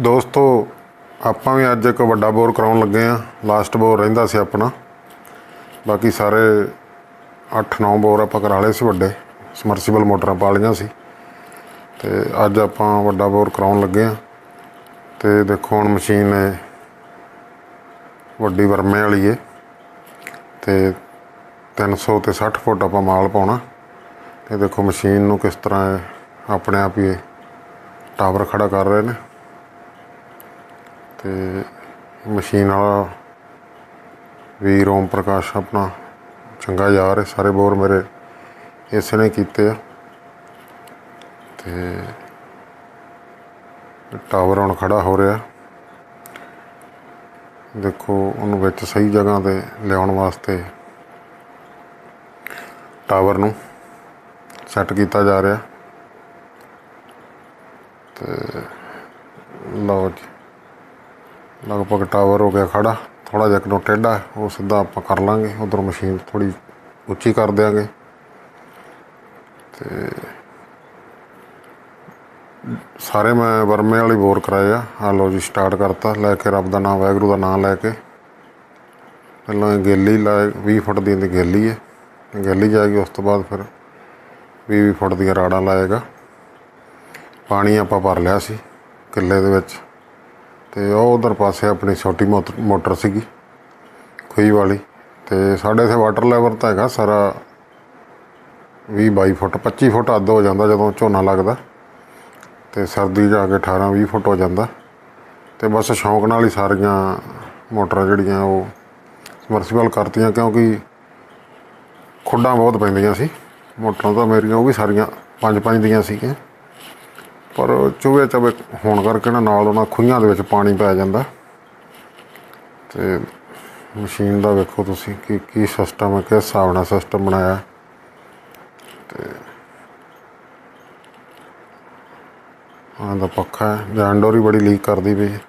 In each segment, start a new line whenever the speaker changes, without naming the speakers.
ਦੋਸਤੋ, ਆਪਾਂ ਵੀ ਅੱਜ ਇੱਕ ਵੱਡਾ ਬੋਰ ਕਰਾਉਣ ਲੱਗੇ ਆ ਲਾਸਟ ਬੋਰ ਰਹਿੰਦਾ ਸੀ ਆਪਣਾ। ਬਾਕੀ ਸਾਰੇ 8-9 ਬੋਰ ਆਪਾਂ ਕਰਾ ਲਏ ਸੀ ਵੱਡੇ। ਸਮਰਸੀਬਲ ਮੋਟਰਾਂ ਪਾ ਲਈਆਂ ਸੀ। ਤੇ ਅੱਜ ਆਪਾਂ ਵੱਡਾ ਬੋਰ ਕਰਾਉਣ ਲੱਗੇ ਆ ਤੇ ਦੇਖੋ, ਹੁਣ ਮਸ਼ੀਨ ਹੈ ਵੱਡੀ ਵਰਮੇ ਵਾਲੀ ਏ। ਤੇ 300 ਤੇ 60 ਫੁੱਟ ਆਪਾਂ ਮਾਲ ਪਾਉਣਾ। ਤੇ ਦੇਖੋ, ਮਸ਼ੀਨ ਨੂੰ ਕਿਸ ਤਰ੍ਹਾਂ ਇਹ ਆਪਣੇ ਆਪ ਹੀ ਟਾਵਰ ਖੜਾ ਕਰ ਰਹੇ ਨੇ। ਤੇ ਮਸ਼ੀਨ ਵਾਲਾ ਵੀਰ ਓਮ ਪ੍ਰਕਾਸ਼ ਆਪਣਾ ਚੰਗਾ ਯਾਰ ਹੈ, ਸਾਰੇ ਬੋਰ ਮੇਰੇ ਇਸ ਨੇ ਕੀਤੇ ਆ। ਤੇ ਟਾਵਰ ਹੁਣ ਖੜਾ ਹੋ ਰਿਹਾ। ਦੇਖੋ ਉਹਨੂੰ ਵਿੱਚ ਸਹੀ ਜਗ੍ਹਾ ਤੇ ਲਿਆਉਣ ਵਾਸਤੇ ਟਾਵਰ ਨੂੰ ਸੈੱਟ ਕੀਤਾ ਜਾ ਰਿਹਾ। ਤੇ ਲਓ ਜੀ। ਲਗਭਗ ਟਾਵਰ ਹੋ ਗਿਆ ਖੜਾ ਥੋੜਾ ਜਿਹਾ ਕਿਨੂੰ ਟੇਢਾ, ਉਹ ਸਿੱਧਾ ਆਪਾਂ ਕਰ ਲਾਂਗੇ, ਉਧਰ ਮਸ਼ੀਨ ਥੋੜੀ ਉੱਚੀ ਕਰ ਦਿਆਂਗੇ। ਤੇ ਸਾਰੇ ਮੈਂ ਵਰਮੇ ਵਾਲੀ ਬੋਰ ਕਰਾਏ ਆ। ਆ ਜੀ ਸਟਾਰਟ ਕਰਤਾ, ਲੈ ਕੇ ਰੱਬ ਦਾ ਨਾਮ, ਵਾਹਿਗੁਰੂ ਦਾ ਨਾਮ ਲੈ ਕੇ। ਪਹਿਲਾਂ ਇਹ ਗੇਲੀ ਲਾਏ 20 ਫੁੱਟ ਦੀ ਇਹਦੀ ਗੇਲੀ ਹੈ ਗੇਲੀ ਜਾਏਗੀ, ਉਸ ਤੋਂ ਬਾਅਦ ਫਿਰ 20 ਫੁੱਟ ਦੀਆਂ ਰਾੜਾਂ ਲਾਏਗਾ। ਪਾਣੀ ਆਪਾਂ ਭਰ ਲਿਆ ਸੀ, ਕਿੱਲੇ ਦੇ ਵਿੱਚ। ਤੇ ਉਹ ਉਧਰ ਪਾਸੇ ਆਪਣੀ ਛੋਟੀ ਮੋਟਰ ਮੋਟਰ ਸੀਗੀ, ਖੂਹੀ ਵਾਲੀ। ਤੇ ਸਾਡੇ ਇੱਥੇ ਵਾਟਰ ਲੈਵਲ ਤਾਂ ਹੈਗਾ ਸਾਰਾ 20 22 ਫੁੱਟ 25 ਫੁੱਟ ਅੱਧ ਹੋ ਜਾਂਦਾ ਜਦੋਂ ਝੋਨਾ ਲੱਗਦਾ। ਤੇ ਸਰਦੀ ਜਾ ਕੇ 18 20 ਫੁੱਟ ਹੋ ਜਾਂਦਾ। ਤੇ ਬਸ ਸ਼ੌਂਕ ਨਾਲ ਹੀ ਸਾਰੀਆਂ ਮੋਟਰਾਂ ਜਿਹੜੀਆਂ ਉਹ ਸਮਰਸੀਬਲ ਕਰਤੀਆਂ ਕਿਉਂਕਿ ਖੁੱਡਾਂ ਬਹੁਤ ਪੈਂਦੀਆਂ ਸੀ। ਮੋਟਰਾਂ ਤਾਂ ਮੇਰੀਆਂ ਉਹ ਵੀ ਸਾਰੀਆਂ ਪੰਜ ਪੰਜ ਦੀਆਂ ਸੀਗੀਆਂ। ਪਰ ਚੂਹੇ ਚਵੇ ਹੋਣ ਕਰਕੇ ਨਾ ਨਾਲ ਉਹਨਾਂ ਖੂਹੀਆਂ ਦੇ ਵਿੱਚ ਪਾਣੀ ਪੈ ਜਾਂਦਾ। ਤੇ ਮਸ਼ੀਨ ਦਾ ਵੇਖੋ ਤੁਸੀਂ ਕੀ ਕੀ ਸਿਸਟਮ ਹੈ, ਕਿਸ ਹਿਸਾਬ ਨਾਲ ਸਿਸਟਮ ਬਣਾਇਆ। ਆਹ ਦਾ ਪੱਖਾ ਹੈ ਜੈਂਡੋਰੀ ਬੜੀ ਲੀਕ ਕਰਦੀ ਪਈ ਹੈ।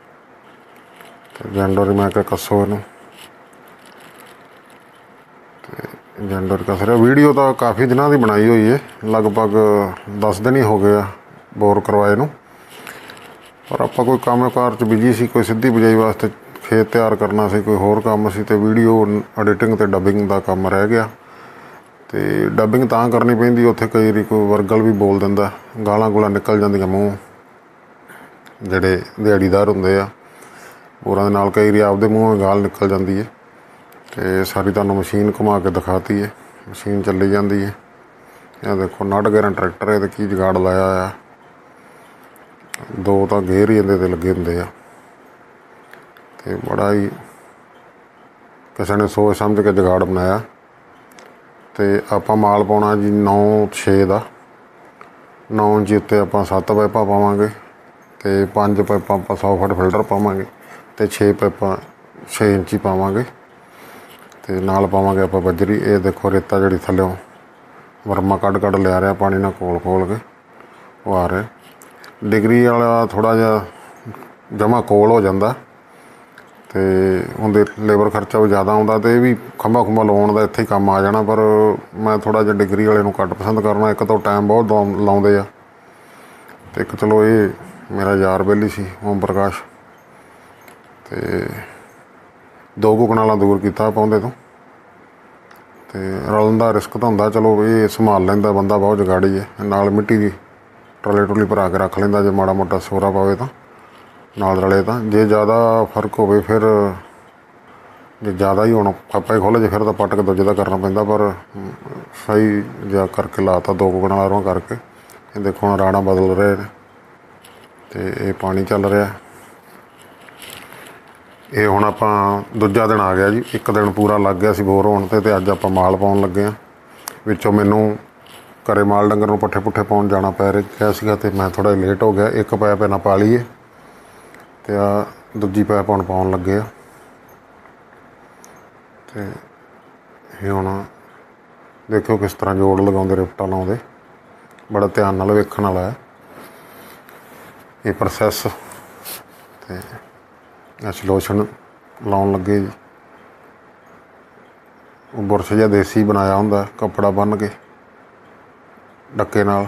ਤੇ ਜੈਂਡੋਰੀ ਮੈਂ ਕਿਹਾ ਕੱਸੋ ਇਹਨੂੰ। ਤੇ ਜੈਂਡੋਰੀ ਕੱਸ ਰਿਹਾ। ਵੀਡੀਓ ਤਾਂ ਕਾਫੀ ਦਿਨਾਂ ਦੀ ਬਣਾਈ ਹੋਈ ਹੈ, ਲਗਭਗ 10 ਦਿਨ ਹੀ ਹੋ ਗਏ ਆ। ਬੋਰ ਕਰਵਾਏ ਨੂੰ। ਪਰ ਆਪਾਂ ਕੋਈ ਕੰਮਕਾਰ ਚ ਬਿਜ਼ੀ ਸੀ, ਕੋਈ ਸਿੱਧੀ ਬਜਾਈ ਵਾਸਤੇ ਖੇਤ ਤਿਆਰ ਕਰਨਾ ਸੀ, ਕੋਈ ਹੋਰ ਕੰਮ ਸੀ ਤੇ ਵੀਡੀਓ ਐਡੀਟਿੰਗ ਤੇ ਡੱਬਿੰਗ ਦਾ ਕੰਮ ਰਹਿ ਗਿਆ। ਤੇ ਡੱਬਿੰਗ ਤਾਂ ਕਰਨੀ ਪੈਂਦੀ, ਉੱਥੇ ਕਈ ਵਾਰੀ ਕੋਈ ਵਰਗਲ ਵੀ ਬੋਲ ਦਿੰਦਾ, ਗਾਲਾਂ ਗੋਲਾਂ ਨਿਕਲ ਜਾਂਦੀਆਂ ਮੂੰਹ। ਜਿਹੜੇ ਦਿਹਾੜੀਦਾਰ ਹੁੰਦੇ ਆ, ਹੋਰਾਂ ਦੇ ਨਾਲ ਕਈ ਵਾਰੀ ਆਪਦੇ ਮੂੰਹੋਂ ਗਾਲ ਨਿਕਲ ਜਾਂਦੀ ਹੈ ਤੇ ਸਾਰੀ ਤੁਹਾਨੂੰ ਮਸ਼ੀਨ ਘੁਮਾ ਕੇ ਦਿਖਾਤੀ ਹੈ ਮਸ਼ੀਨ ਚੱਲੀ ਜਾਂਦੀ ਹੈ ਇਹ ਦੇਖੋ, ਨਟ ਗੇਰਾਂ ਟਰੈਕਟਰ ਹੈ ਤੇ ਕੀ ਜਗਾੜ ਲਾਇਆ ਆ। ਦੋ ਤਾਂ ਗੇਰ ਹੀ ਇਹਦੇ ਤੇ ਲੱਗੇ ਹੁੰਦੇ ਆ। ਤੇ ਬੜਾ ਹੀ ਕਿਸੇ ਨੇ ਸੋਚ ਸਮਝ ਕੇ ਜਗਾੜ ਬਣਾਇਆ। ਤੇ ਆਪਾਂ ਮਾਲ ਪਾਉਣਾ ਜੀ 9 6 ਦਾ। 9 ਇੰਚ ਉੱਤੇ ਆਪਾਂ 7 ਪਾਈਪਾਂ ਪਾਵਾਂਗੇ ਤੇ 5 ਪਾਈਪਾਂ ਆਪਾਂ 100 ਫੁੱਟ ਫਿਲਟਰ ਪਾਵਾਂਗੇ ਤੇ 6 ਪਾਈਪਾਂ 6 ਇੰਚੀ ਪਾਵਾਂਗੇ। ਤੇ ਨਾਲ ਪਾਵਾਂਗੇ ਆਪਾਂ ਬੱਜਰੀ। ਇਹ ਦੇਖੋ ਰੇਤਾ ਜਿਹੜੀ ਥੱਲਿਓਂ ਵਰਮਾ ਕੱਢ ਕੱਢ ਲਿਆ ਰਿਹਾ, ਪਾਣੀ ਨਾਲ ਕੋਲ ਕੋਲ ਕੇ ਉਹ ਆ ਰਿਹਾ। ਡਿਗਰੀ ਵਾਲਾ ਥੋੜਾ ਜਿਹਾ ਜਮਾ ਕੋਲ ਹੋ ਜਾਂਦਾ ਤੇ ਉਹਦੇ ਲੇਬਰ ਖਰਚਾ ਵੀ ਜ਼ਿਆਦਾ ਆਉਂਦਾ ਤੇ ਇਹ ਵੀ ਖੰਭਾ ਖੁੰਭਾ ਲਾਉਣ ਦਾ ਇੱਥੇ ਹੀ ਕੰਮ ਆ ਜਾਣਾ, ਪਰ ਮੈਂ ਥੋੜਾ ਜਿਹਾ ਡਿਗਰੀ ਵਾਲੇ ਨੂੰ ਘੱਟ ਪਸੰਦ ਕਰਨਾ, ਇੱਕ ਤਾਂ ਟਾਈਮ ਬਹੁਤ ਲਾਉਂ- ਲਾਉਂਦੇ ਆ ਤੇ ਇੱਕ ਚਲੋ ਇਹ ਮੇਰਾ ਯਾਰ ਬੇਲੀ ਸੀ, ਓਮ ਪ੍ਰਕਾਸ਼ ਤੇ ਦੋ ਕੁ ਕਨਾਲਾਂ ਦੂਰ ਕੀਤਾ ਪਾਉਂਦੇ ਤੋਂ ਤੇ ਰਲਣ ਦਾ ਰਿਸਕ ਤਾਂ ਹੁੰਦਾ, ਚਲੋ ਇਹ ਸੰਭਾਲ ਲੈਂਦਾ ਬੰਦਾ ਬਹੁਤ ਜਗਾੜੀ ਹੈ, ਨਾਲ ਮਿੱਟੀ ਦੀ ਟਰਾਲੇ ਟਰੂਲੀ ਭਰਾ ਕੇ ਰੱਖ ਲੈਂਦਾ, ਜੇ ਮਾੜਾ ਮੋਟਾ ਸੋਰਾ ਪਾਵੇ ਤਾਂ, ਨਾਲ ਰਲੇ ਤਾਂ। ਜੇ ਜ਼ਿਆਦਾ ਫ਼ਰਕ ਹੋਵੇ ਫਿਰ, ਜੇ ਜ਼ਿਆਦਾ ਹੀ ਹੁਣ ਪਾਪਾ ਹੀ ਖੋਲੇ ਜੇ ਫਿਰ ਤਾਂ ਪਟਕ ਦੂਜੇ ਦਾ ਕਰਨਾ ਪੈਂਦਾ, ਪਰ ਸਹੀ ਜਿਹਾ ਕਰਕੇ ਲਾਤਾ, ਦੋ ਕੁ ਕਨਾਲਾਂ ਕਰਕੇ। ਇਹ ਦੇਖੋ ਹੁਣ ਰਾਣਾ ਬਦਲ ਰਹੇ ਨੇ, ਤੇ ਇਹ ਪਾਣੀ ਚੱਲ ਰਿਹਾ। ਇਹ ਹੁਣ ਆਪਾਂ ਦੂਜਾ ਦਿਨ ਆ ਗਿਆ ਜੀ, ਇੱਕ ਦਿਨ ਪੂਰਾ ਲੱਗ ਗਿਆ ਸੀ ਬੋਰ ਹੋਣ ਤੇ ਤੇ ਅੱਜ ਆਪਾਂ ਮਾਲ ਪਾਉਣ ਲੱਗੇ ਆ ਵਿੱਚੋਂ ਮੈਨੂੰ ਘਰੇ ਮਾਲ ਡੰਗਰ ਨੂੰ ਪੱਠੇ ਪੁੱਠੇ ਪਾਉਣ ਜਾਣਾ ਪੈ ਰਿਹਾ ਸੀਗਾ ਤੇ ਮੈਂ ਥੋੜਾ ਲੇਟ ਹੋ ਗਿਆ, ਇੱਕ ਪੈਪ ਇਹਨਾਂ ਪਾ ਲਈਏ ਤੇ ਆ ਦੂਜੀ ਪੈਪ ਹੁਣ ਪਾਉਣ ਲੱਗੇ ਆ। ਤੇ ਇਹ ਹੁਣ ਦੇਖੋ ਕਿਸ ਤਰ੍ਹਾਂ ਜੋੜ ਲਗਾਉਂਦੇ ਰਿਫਟਾਂ ਲਾਉਂਦੇ। ਬੜਾ ਧਿਆਨ ਨਾਲ ਵੇਖਣ ਵਾਲਾ ਹੈ। ਇਹ ਪ੍ਰੋਸੈਸ ਤੇ ਅਸੀਂ ਲੋਸ਼ਨ ਲਾਉਣ ਲੱਗੇ ਜੀ। ਉਹ ਬੁਰਸ਼ ਜਿਹਾ ਦੇਸੀ ਬਣਾਇਆ ਹੁੰਦਾ, ਕੱਪੜਾ ਬੰਨ੍ਹ ਕੇ। ਡੱਕੇ ਨਾਲ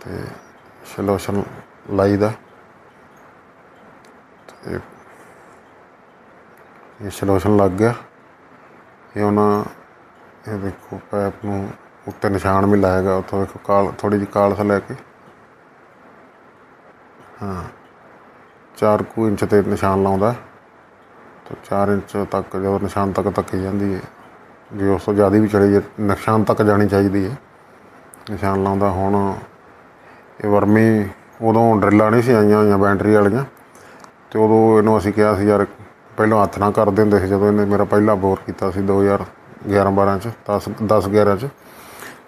ਤੇ ਲੋਸ਼ਨ ਲਾਈਦਾ। ਇਹ ਇਹ ਸੋਲੂਸ਼ਨ ਲੱਗ ਗਿਆ। ਇਹ ਉਹਨਾਂ ਇਹ ਦੇਖੋ ਪੈਪ ਨੂੰ ਉੱਤੇ ਨਿਸ਼ਾਨ ਵੀ ਲਾਏਗਾ ਉੱਥੋਂ ਦੇਖੋ ਕਾਲ ਥੋੜੀ ਜਿਹੀ ਕਾਲਸ ਲੈ ਕੇ। ਹਾਂ 4 ਕੁ ਇੰਚ ਤੇ ਨਿਸ਼ਾਨ ਲਾਉਂਦਾ। ਤੇ 4 ਇੰਚ ਤੱਕ ਜਦੋਂ ਨਿਸ਼ਾਨ ਤੱਕ ਤੱਕ ਜਾਂਦੀ ਹੈ ਜੇ ਉਸ ਤੋਂ ਜ਼ਿਆਦਾ ਵੀ ਚਲੀ ਜੇ ਨਿਸ਼ਾਨ ਤੱਕ ਜਾਣੀ ਚਾਹੀਦੀ ਹੈ ਨਿਸ਼ਾਨ ਲਾਉਂਦਾ ਹੁਣ ਇਹ ਵਰਮੀ ਉਦੋਂ ਡਰਿੱਲਾਂ ਨਹੀਂ ਸੀ ਆਈਆਂ ਹੋਈਆਂ ਬੈਟਰੀ ਵਾਲੀਆਂ। ਤੇ ਉਦੋਂ ਇਹਨੂੰ ਅਸੀਂ ਕਿਹਾ ਸੀ, ਯਾਰ ਪਹਿਲਾਂ ਹੱਥ ਨਾਲ ਕਰਦੇ ਹੁੰਦੇ ਸੀ, ਜਦੋਂ ਇਹਨੇ ਮੇਰਾ ਪਹਿਲਾ ਬੋਰ ਕੀਤਾ ਸੀ 2011 12 ਚ 10 10 11 ਚ।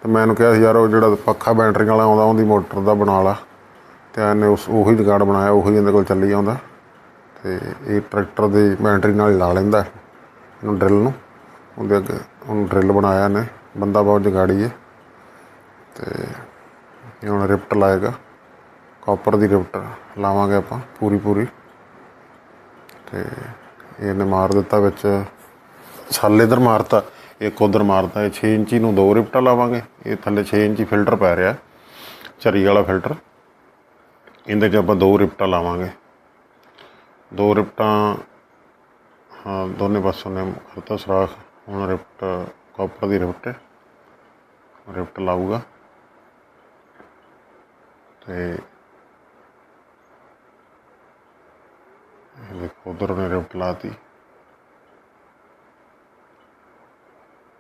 ਤੇ ਮੈਂ ਇਹਨੂੰ ਕਿਹਾ ਸੀ, ਯਾਰ ਉਹ ਜਿਹੜਾ ਪੱਖਾ ਬੈਟਰੀ ਵਾਲਾ ਆਉਂਦਾ, ਉਹਦੀ ਮੋਟਰ ਦਾ ਬਣਾ ਲਾ। ਤੇ ਇਹਨੇ ਉਸ, ਉਹੀ ਜਗਾੜ ਬਣਾਇਆ, ਉਹੀ ਇਹਦੇ ਕੋਲ ਚੱਲੀ ਜਾਂਦਾ। ਤੇ ਇਹ ਟਰੈਕਟਰ ਦੀ ਬੈਟਰੀ ਨਾਲ ਹੀ ਲਾ ਲੈਂਦਾ, ਇਹਨੂੰ ਡਰਿਲ ਨੂੰ। ਉਹਦੇ ਅੱਗੇ ਉਹਨੂੰ ਡਰਿਲ ਬਣਾਇਆ ਇਹਨੇ, ਬੰਦਾ ਬਹੁਤ ਜਗਾੜੀ ਹੈ ਤੇ ਇਹ ਹੁਣ ਰਿਪਟ ਲਾਏਗਾ। ਕਾਪਰ ਦੀ ਰਿਪਟ ਲਾਵਾਂਗੇ ਆਪਾਂ ਪੂਰੀ ਪੂਰੀ। ਤੇ ਇਹਨੇ ਮਾਰ ਦਿੱਤਾ ਵਿੱਚ, ਛੱਲ ਇੱਧਰ ਮਾਰਤਾ, ਇੱਕ ਉਧਰ ਮਾਰਤਾ। ਇਹ 6 ਇੰਚੀ ਨੂੰ ਦੋ ਰਿਪਟਾਂ ਲਾਵਾਂਗੇ। ਇਹ ਥੱਲੇ 6 ਇੰਚੀ ਫਿਲਟਰ ਪੈ ਰਿਹਾ ਚਰੀ ਵਾਲਾ ਫਿਲਟਰ। ਇਹਦੇ 'ਚ ਆਪਾਂ ਦੋ ਰਿਪਟਾਂ ਲਾਵਾਂਗੇ। ਦੋ ਰਿਪਟਾਂ, ਹਾਂ, ਦੋਨੇ ਪਾਸੋਂ ਨੇ ਕਰਤਾ ਸੁਰਾਖ। ਹੁਣ ਰਿਪਟ ਕਾਪਰ ਦੀ ਰਿਪਟ ਹੈ ਰਿਪਟ ਲਾਊਗਾ। ਤੇ ਇਹ ਦੇਖੋ ਉਧਰ ਨੇ ਰਿਪਟ ਲਾਤੀ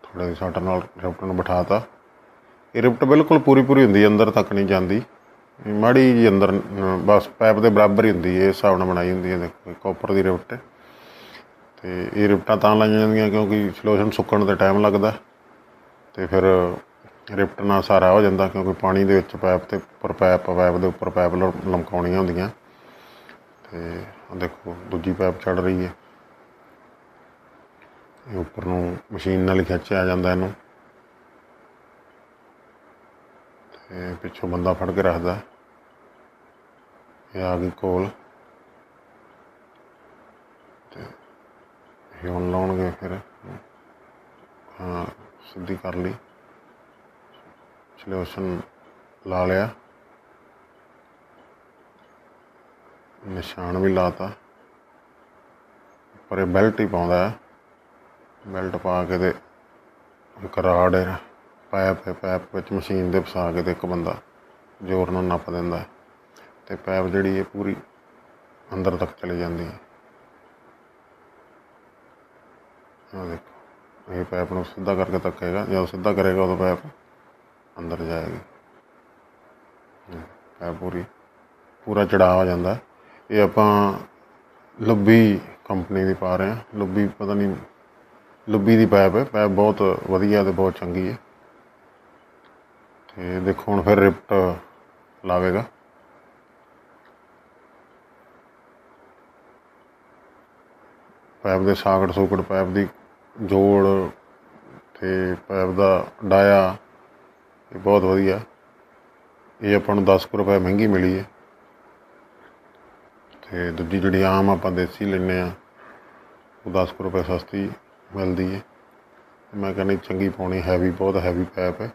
ਥੋੜਾ ਜਿਹਾ ਸੱਟ ਨਾਲ ਰਿਪਟ ਨੂੰ ਬਿਠਾਤਾ. ਇਹ ਰਿਫਟ ਬਿਲਕੁਲ ਪੂਰੀ ਪੂਰੀ ਹੁੰਦੀ, ਅੰਦਰ ਤੱਕ ਨਹੀਂ ਜਾਂਦੀ। ਮਾੜੀ ਜੀ ਅੰਦਰ ਬਸ ਪਾਈਪ ਦੇ ਬਰਾਬਰ ਹੀ ਹੁੰਦੀ ਹੈ ਹਿਸਾਬ ਨਾਲ ਬਣਾਈ ਹੁੰਦੀ ਹੈ, ਦੇਖੋ ਕਾਪਰ ਦੀ ਰਿਫਟ ਹੈ। ਤੇ ਇਹ ਰਿਫਟਾਂ ਤਾਂ ਲਾਈਆਂ ਜਾਂਦੀਆਂ ਕਿਉਂਕਿ ਸੋਲੂਸ਼ਨ ਸੁੱਕਣ ਤੇ ਟਾਈਮ ਲੱਗਦਾ। ਤੇ ਫਿਰ ਰਿਪਟ ਨਾਲ ਸਾਰਾ ਹੋ ਜਾਂਦਾ ਕਿਉਂਕਿ ਪਾਣੀ ਦੇ ਵਿੱਚ ਪਾਈਪ ਤੇ ਉੱਪਰ ਪਾਈਪ ਪਾਈਪ ਦੇ ਉੱਪਰ ਪਾਈਪ ਲ- ਲਮਕਾਉਣੀਆਂ ਹੁੰਦੀਆਂ। ਤੇ ਆਹ ਦੇਖੋ, ਦੂਜੀ ਪਾਈਪ ਚੜ ਰਹੀ ਹੈ। ਇਹ ਉੱਪਰ ਨੂੰ ਮਸ਼ੀਨ ਨਾਲ ਹੀ ਖਿੱਚਿਆ ਜਾਂਦਾ ਇਹਨੂੰ। ਤੇ ਪਿੱਛੋਂ ਬੰਦਾ ਫੜ ਕੇ ਰੱਖਦਾ। ਇਹ ਆ ਗਈ ਕੋਲ। ਤੇ ਇਹ ਹੁਣ ਲਾਉਣਗੇ ਫਿਰ। ਹਾਂ, ਸਿੱਧੀ ਕਰ ਲਈ। ਸੋਲੂਸ਼ਨ ਲਾ ਲਿਆ। ਨਿਸ਼ਾਨ ਵੀ ਲਾਤਾ। ਪਰ ਇਹ ਬੈਲਟ ਹੀ ਪਾਉਂਦਾ ਹੈ। ਬੈਲਟ ਪਾ ਕੇ ਤੇ ਇੱਕ ਰਾਡ ਹੈ। ਪਾਇਪ ਹੈ ਪਾਇਪ ਵਿੱਚ ਮਸ਼ੀਨ ਦੇ ਫਸਾ ਕੇ ਤੇ ਇੱਕ ਬੰਦਾ ਜ਼ੋਰ ਨਾਲ ਨੱਪ ਦਿੰਦਾ ਹੈ। ਤੇ ਪਾਇਪ ਜਿਹੜੀ ਹੈ ਪੂਰੀ ਅੰਦਰ ਤੱਕ ਚਲੀ ਜਾਂਦੀ ਹੈ। ਆਹ ਦੇਖੋ, ਇਹ ਪਾਇਪ ਨੂੰ ਸਿੱਧਾ ਕਰਕੇ ਧੱਕੇਗਾ ਜਦੋਂ ਸਿੱਧਾ ਕਰੇਗਾ ਉਦੋਂ ਪਾਇਪ ਅੰਦਰ ਜਾਏਗੀ। ਪਾਇਪ ਪੂਰੀ, ਪੂਰਾ ਚੜਾਅ ਹੋ ਜਾਂਦਾ। ਇਹ ਆਪਾਂ ਲੁੱਬੀ ਕੰਪਨੀ ਦੀ ਪਾ ਰਹੇ ਹਾਂ। ਲੁੱਬੀ ਪਤਾ ਨਹੀਂ, ਲੁੱਬੀ ਦੀ ਪਾਇਪ ਹੈ। ਪਾਇਪ ਬਹੁਤ ਵਧੀਆ ਤੇ ਬਹੁਤ ਚੰਗੀ ਹੈ। ਤੇ ਦੇਖੋ ਹੁਣ ਫਿਰ ਰਿਪਟ ਲਾਵੇਗਾ। ਪਾਇਪ ਦੇ ਸਾਕਟ ਸੂਕਟ ਪਾਇਪ ਦੀ ਜੋੜ ਤੇ ਪਾਇਪ ਦਾ ਡਾਇਆ ਇਹ ਬਹੁਤ ਵਧੀਆ। ਇਹ ਆਪਾਂ ਨੂੰ 10 ਕੁ ਰੁਪਏ ਮਹਿੰਗੀ ਮਿਲੀ ਹੈ। ਤੇ ਦੂਜੀ ਜਿਹੜੀ ਆਮ ਆਪਾਂ ਦੇਸੀ ਲੈਂਦੇ ਆ ਉਹ 10 ਕੁ ਰੁਪਏ ਸਸਤੀ ਮਿਲਦੀ ਹੈ। ਮੈਂ ਕਹਿੰਦੀ ਚੰਗੀ ਪਾਉਣੀ ਹੈਵੀ ਬਹੁਤ ਹੈਵੀ ਪੈਪ ਹੈ।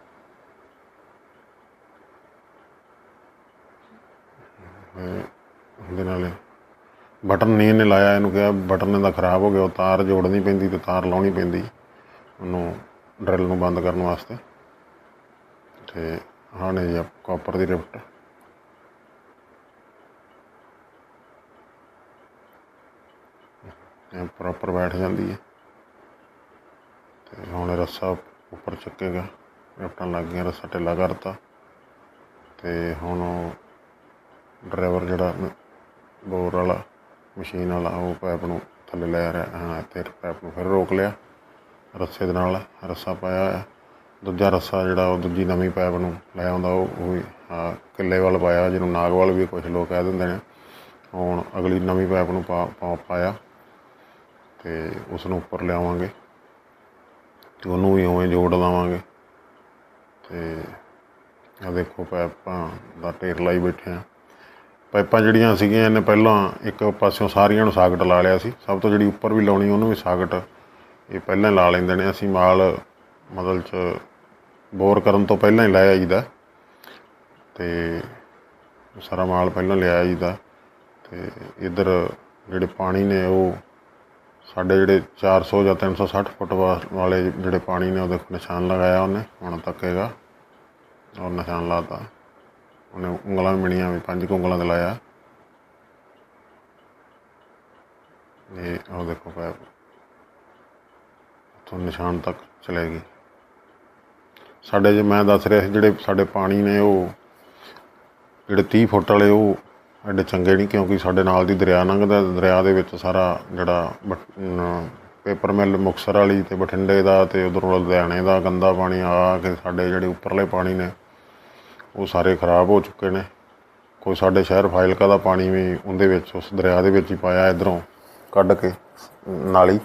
ਉਹਦੇ ਨਾਲ ਬਟਨ ਨਹੀਂ ਇਹਨੇ ਲਾਇਆ, ਇਹਨੂੰ ਕਿਹਾ ਬਟਨ ਇਹਦਾ ਖਰਾਬ ਹੋ ਗਿਆ, ਉਹ ਤਾਰ ਜੋੜਨੀ ਪੈਂਦੀ ਤੇ ਤਾਰ ਲਾਉਣੀ ਪੈਂਦੀ ਉਹਨੂੰ ਡਰਿਲ ਨੂੰ ਬੰਦ ਕਰਨ ਵਾਸਤੇ। ਤੇ ਹਾਂ ਨੇ ਜੀ ਕਾਪਰ ਦੀ ਲਿਫਟ। ਇਹ ਪ੍ਰੋਪਰ ਬੈਠ ਜਾਂਦੀ ਹੈ। ਤੇ ਹੁਣ ਇਹ ਰੱਸਾ ਉੱਪਰ ਚੱਕੇਗਾ। ਲਿਫਟਾਂ ਲੱਗ ਗਈਆਂ, ਰੱਸਾ ਢਿੱਲਾ ਕਰਤਾ। ਤੇ ਹੁਣ ਡਰਾਈਵਰ ਜਿਹੜਾ ਨ- ਬੋਰ ਵਾਲਾ, ਮਸ਼ੀਨ ਵਾਲਾ, ਉਹ ਪਾਈਪ ਨੂੰ ਥੱਲੇ ਲੈ ਰਿਹਾ। ਹਾਂ ਤੇ ਪਾਈਪ ਨੂੰ ਫਿਰ ਰੋਕ ਲਿਆ। ਰੱਸੇ ਦੇ ਨਾਲ ਰੱਸਾ ਪਾਇਆ ਹੋਇਆ। ਦੂਜਾ ਰੱਸਾ ਜਿਹੜਾ ਉਹ ਦੂਜੀ ਨਵੀਂ ਪੈਪ ਨੂੰ ਲੈ ਆਉਂਦਾ, ਉਹ ਵੀ ਕਿੱਲੇ ਵੱਲ ਪਾਇਆ, ਜਿਹਨੂੰ ਨਾਗ ਵੱਲ ਵੀ ਕੁਝ ਲੋਕ ਕਹਿ ਦਿੰਦੇ ਨੇ। ਹੁਣ ਅਗਲੀ ਨਵੀਂ ਪਾਈਪ ਨੂੰ ਪਾ, ਪਾ- ਪਾਇਆ ਤੇ ਉਸ ਨੂੰ ਉੱਪਰ ਲਿਆਵਾਂਗੇ ਤੇ ਉਹਨੂੰ ਵੀ ਉਵੇਂ ਜੋੜ ਲਾਵਾਂਗੇ। ਤੇ ਆ ਦੇਖੋ ਪਾਈਪਾਂ ਦਾ ਢੇਰ ਲਾਈ ਬੈਠੇ ਆ। ਪਾਈਪਾਂ ਜਿਹੜੀਆਂ ਸੀਗੀਆਂ, ਇਹਨੇ ਪਹਿਲਾਂ ਇੱਕ ਪਾਸਿਓਂ ਸਾਰੀਆਂ ਨੂੰ ਸਾਗਟ ਲਾ ਲਿਆ ਸੀ। ਸਭ ਤੋਂ ਜਿਹੜੀ ਉੱਪਰ ਵੀ ਲਾਉਣੀ, ਉਹਨੂੰ ਵੀ ਸਾਗਟ ਇਹ ਪਹਿਲਾਂ ਲਾ ਲੈਂਦੇ ਨੇ। ਅਸੀਂ ਮਾਲ ਮਤਲਬ ਚ ਬੋਰ ਕਰਨ ਤੋਂ ਪਹਿਲਾਂ ਹੀ ਲਾਇਆ ਜੀਦਾ ਤੇ ਸਾਰਾ ਮਾਲ ਪਹਿਲਾਂ ਲਿਆਇਆ ਜੀਦਾ ਤੇ ਇੱਧਰ ਜਿਹੜੇ ਪਾਣੀ ਨੇ ਉਹ ਸਾਡੇ ਜਿਹੜੇ 400 ਜਾਂ 360 ਫੁੱਟ ਵਾ- ਵਾਲੇ ਜਿਹੜੇ ਪਾਣੀ ਨੇ ਉਹਦੇ ਨਿਸ਼ਾਨ ਲਗਾਇਆ ਉਹਨੇ, ਹੁਣ ਤੱਕ ਹੈਗਾ। ਔਰ ਨਿਸ਼ਾਨ ਲਾਤਾ। ਉਹਨੇ ਉਂਗਲਾਂ ਮਿਣੀਆਂ ਵੀ, ਪੰਜ ਕੁ ਉਂਗਲਾਂ ਤੇ ਲਾਇਆ। ਇਹ ਉਹ ਦੇਖੋ ਪੈਪ ਤੋਂ ਨਿਸ਼ਾਨ ਤੱਕ ਚਲੇਗੀ ਸਾਡੇ ਜੇ ਮੈਂ ਦੱਸ ਰਿਹਾ ਸੀ, ਜਿਹੜੇ ਸਾਡੇ ਪਾਣੀ ਨੇ ਉਹ, ਜਿਹੜੇ 30 ਫੁੱਟ ਵਾਲੇ ਉਹ ਐਡੇ ਚੰਗੇ ਨਹੀਂ, ਕਿਉਂਕਿ ਸਾਡੇ ਨਾਲ ਦੀ ਦਰਿਆ ਲੰਘਦਾ, ਦਰਿਆ ਦੇ ਵਿੱਚ ਸਾਰਾ ਜਿਹੜਾ ਬਟ- ਅਮ, ਪੇਪਰ ਮਿਲ ਮੁਕਤਸਰ ਵਾਲੀ ਤੇ ਬਠਿੰਡੇ ਦਾ ਤੇ ਉਧਰੋਂ ਲੁਧਿਆਣੇ ਦਾ ਗੰਦਾ ਪਾਣੀ ਆ ਕੇ ਸਾਡੇ ਜਿਹੜੇ ਉੱਪਰਲੇ ਪਾਣੀ ਨੇ, ਉਹ ਸਾਰੇ ਖਰਾਬ ਹੋ ਚੁੱਕੇ ਨੇ। ਕੋਈ ਸਾਡੇ ਸ਼ਹਿਰ ਫਾਜ਼ਿਲਕਾ ਦਾ ਪਾਣੀ ਵੀ ਉਹਦੇ ਵਿੱਚ, ਉਸ ਦਰਿਆ ਦੇ ਵਿੱਚ ਹੀ ਪਾਇਆ ਇਧਰੋਂ ਕੱਢ ਕੇ, ਨਾਲੀ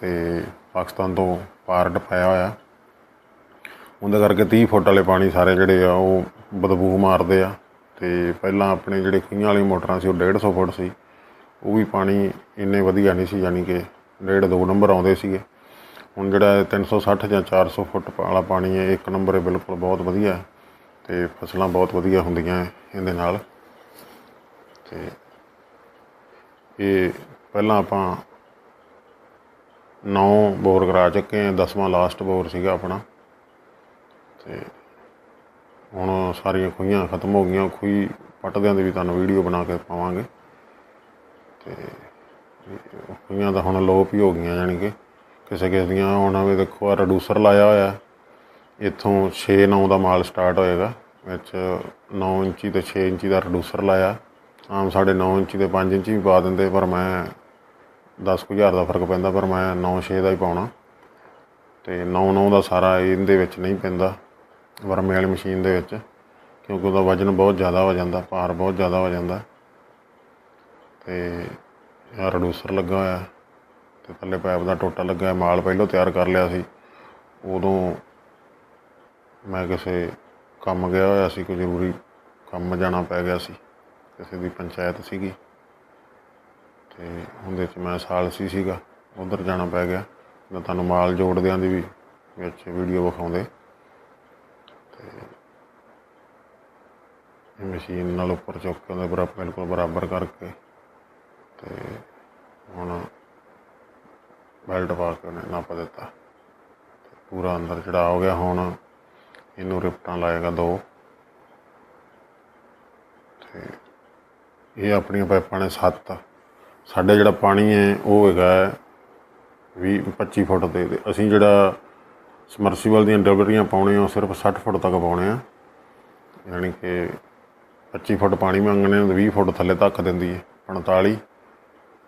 ਤੇ ਪਾਕਿਸਤਾਨ ਤੋਂ ਪਾਰ ਟਪਾਇਆ ਹੋਇਆ। ਉਹਦੇ ਕਰਕੇ 30 ਫੁੱਟ ਵਾਲੇ ਪਾਣੀ ਸਾਰੇ ਜਿਹੜੇ ਆ ਉਹ ਬਦਬੂ ਮਾਰਦੇ ਆ। ਤੇ ਪਹਿਲਾਂ ਆਪਣੇ ਜਿਹੜੇ ਖੂਹਾਂ ਵਾਲੀ ਮੋਟਰਾਂ ਸੀ, ਉਹ 150 ਫੁੱਟ ਸੀ। ਉਹ ਵੀ ਪਾਣੀ ਇੰਨੇ ਵਧੀਆ ਨਹੀਂ ਸੀ, ਯਾਨੀ ਕਿ ਡੇਢ ਦੋ ਨੰਬਰ ਆਉਂਦੇ ਸੀਗੇ। ਹੁਣ ਜਿਹੜਾ ਇਹ 360 ਜਾਂ 400 ਫੁੱਟ ਵਾਲਾ ਪਾਣੀ ਹੈ, ਇੱਕ ਨੰਬਰ ਹੈ ਬਿਲਕੁਲ ਬਹੁਤ ਵਧੀਆ ਹੈ। ਤੇ ਫਸਲਾਂ ਬਹੁਤ ਵਧੀਆ ਹੁੰਦੀਆਂ ਹੈ ਇਹਦੇ ਨਾਲ। ਤੇ ਇਹ ਪਹਿਲਾਂ ਆਪਾਂ ਨੌ ਬੋਰ ਕਰਾ ਚੁੱਕੇ ਹਾਂ, ਦਸਵਾਂ ਲਾਸਟ ਬੋਰ ਸੀਗਾ ਆਪਣਾ। ਤੇ ਹੁਣ ਸਾਰੀਆਂ ਖੂਹੀਆਂ ਖਤਮ ਹੋ ਗਈਆਂ ਖੂਹੀ ਪੱਟਦਿਆਂ ਦੀ ਵੀ ਤੁਹਾਨੂੰ ਵੀਡੀਓ ਬਣਾ ਕੇ ਪਾਵਾਂਗੇ। ਤੇ ਖੂਹੀਆਂ ਦਾ ਹੁਣ ਲੋਪ ਹੀ ਹੋ ਗਈਆਂ, ਯਾਨੀ ਕਿ ਕਿਸੇ ਕਿਸੇ ਦੀਆਂ ਹੁਣ ਵੀ ਦੇਖੋ ਆ ਰਿਡਿਊਸਰ ਲਾਇਆ ਹੋਇਆ। ਇੱਥੋਂ 6 9 ਦਾ ਮਾਲ ਸਟਾਰਟ ਹੋਏਗਾ, ਵਿੱਚ 9 ਇੰਚੀ ਤੇ 6 ਇੰਚੀ ਦਾ ਰਿਡਿਊਸਰ ਲਾਇਆ। ਆਮ ਸਾਡੇ 9 ਇੰਚੀ ਤੇ 5 ਇੰਚੀ ਵੀ ਪਾ ਦਿੰਦੇ, ਪਰ ਮੈਂ 10 ਕੁ ਹਜ਼ਾਰ ਦਾ ਫ਼ਰਕ ਪੈਂਦਾ, ਪਰ ਮੈਂ 9 6 ਦਾ ਹੀ ਪਾਉਣਾ। ਤੇ 9 9 ਦਾ ਸਾਰਾ ਇਹਦੇ ਵਿੱਚ ਨਹੀਂ ਪੈਂਦਾ। ਵਰਮੇ ਵਾਲੀ ਮਸ਼ੀਨ ਦੇ ਵਿੱਚ, ਕਿਉਂਕਿ ਉਹਦਾ ਵਜਨ ਬਹੁਤ ਜ਼ਿਆਦਾ ਹੋ ਜਾਂਦਾ, ਭਾਰ ਬਹੁਤ ਜ਼ਿਆਦਾ ਹੋ ਜਾਂਦਾ। ਤੇ ਇਹ ਲੱਗਾ ਹੋਇਆ, ਤੇ ਥੱਲੇ ਪਾਈਪ ਦਾ ਟੋਟਾ ਲੱਗਾ ਹੈ। ਮਾਲ ਪਹਿਲਾਂ ਤਿਆਰ ਕਰ ਲਿਆ ਸੀ। ਉਦੋਂ ਮੈਂ ਕਿਸੇ ਕੰਮ ਗਿਆ ਹੋਇਆ ਸੀ, ਕੋਈ ਜ਼ਰੂਰੀ ਕੰਮ ਜਾਣਾ ਪੈ ਗਿਆ ਸੀ, ਕਿਸੇ ਦੀ ਪੰਚਾਇਤ ਸੀਗੀ। ਤੇ ਉਹਦੇ 'ਚ ਮੈਂ ਸਾਲਸੀ ਸੀਗਾ, ਉਧਰ ਜਾਣਾ ਪੈ ਗਿਆ। ਮੈਂ ਤੁਹਾਨੂੰ ਮਾਲ ਜੋੜਦਿਆਂ ਦੀ ਵੀ ਵਿੱਚ ਵੀਡੀਓ ਵਿਖਾਉਂਦੇ। ਇਹ ਮਸ਼ੀਨ ਨਾਲ ਉੱਪਰ ਚੁੱਕ ਕੇ ਉਹਦੇ ਬਰਾਬਰ ਬਿਲਕੁਲ ਬਰਾਬਰ ਕਰਕੇ ਤੇ ਹੁਣ ਬੈਲਟ ਪਾ ਕੇ ਉਹਨੇ ਨੱਪ ਦਿੱਤਾ। ਤੇ ਪੂਰਾ ਅੰਦਰ ਚੜਾ ਹੋ ਗਿਆ। ਹੁਣ ਇਹਨੂੰ ਰਿਪਟਾਂ ਲਾਏਗਾ ਦੋ। ਤੇ ਇਹ ਆਪਣੀਆਂ ਪਾਈਪਾਂ ਨੇ ਸੱਤ। ਸਾਡੇ ਜਿਹੜਾ ਪਾਣੀ ਹੈ, ਉਹ ਹੈਗਾ 20 25 ਫੁੱਟ ਦੇ। ਤੇ ਅਸੀਂ ਜਿਹੜਾ ਸਮਰਸੀਬਲ ਦੀਆਂ ਡਬਰੀਆਂ ਪਾਉਣੇ ਆ ਉਹ ਸਿਰਫ 60 ਫੁੱਟ ਤੱਕ ਪਾਉਣੇ ਆ। ਯਾਨੀ ਕਿ 25 ਫੁੱਟ ਪਾਣੀ ਮੰਗਣੇ ਤੇ 20 ਫੁੱਟ ਥੱਲੇ ਤੱਕ ਦਿੰਦੀ ਹੈ 45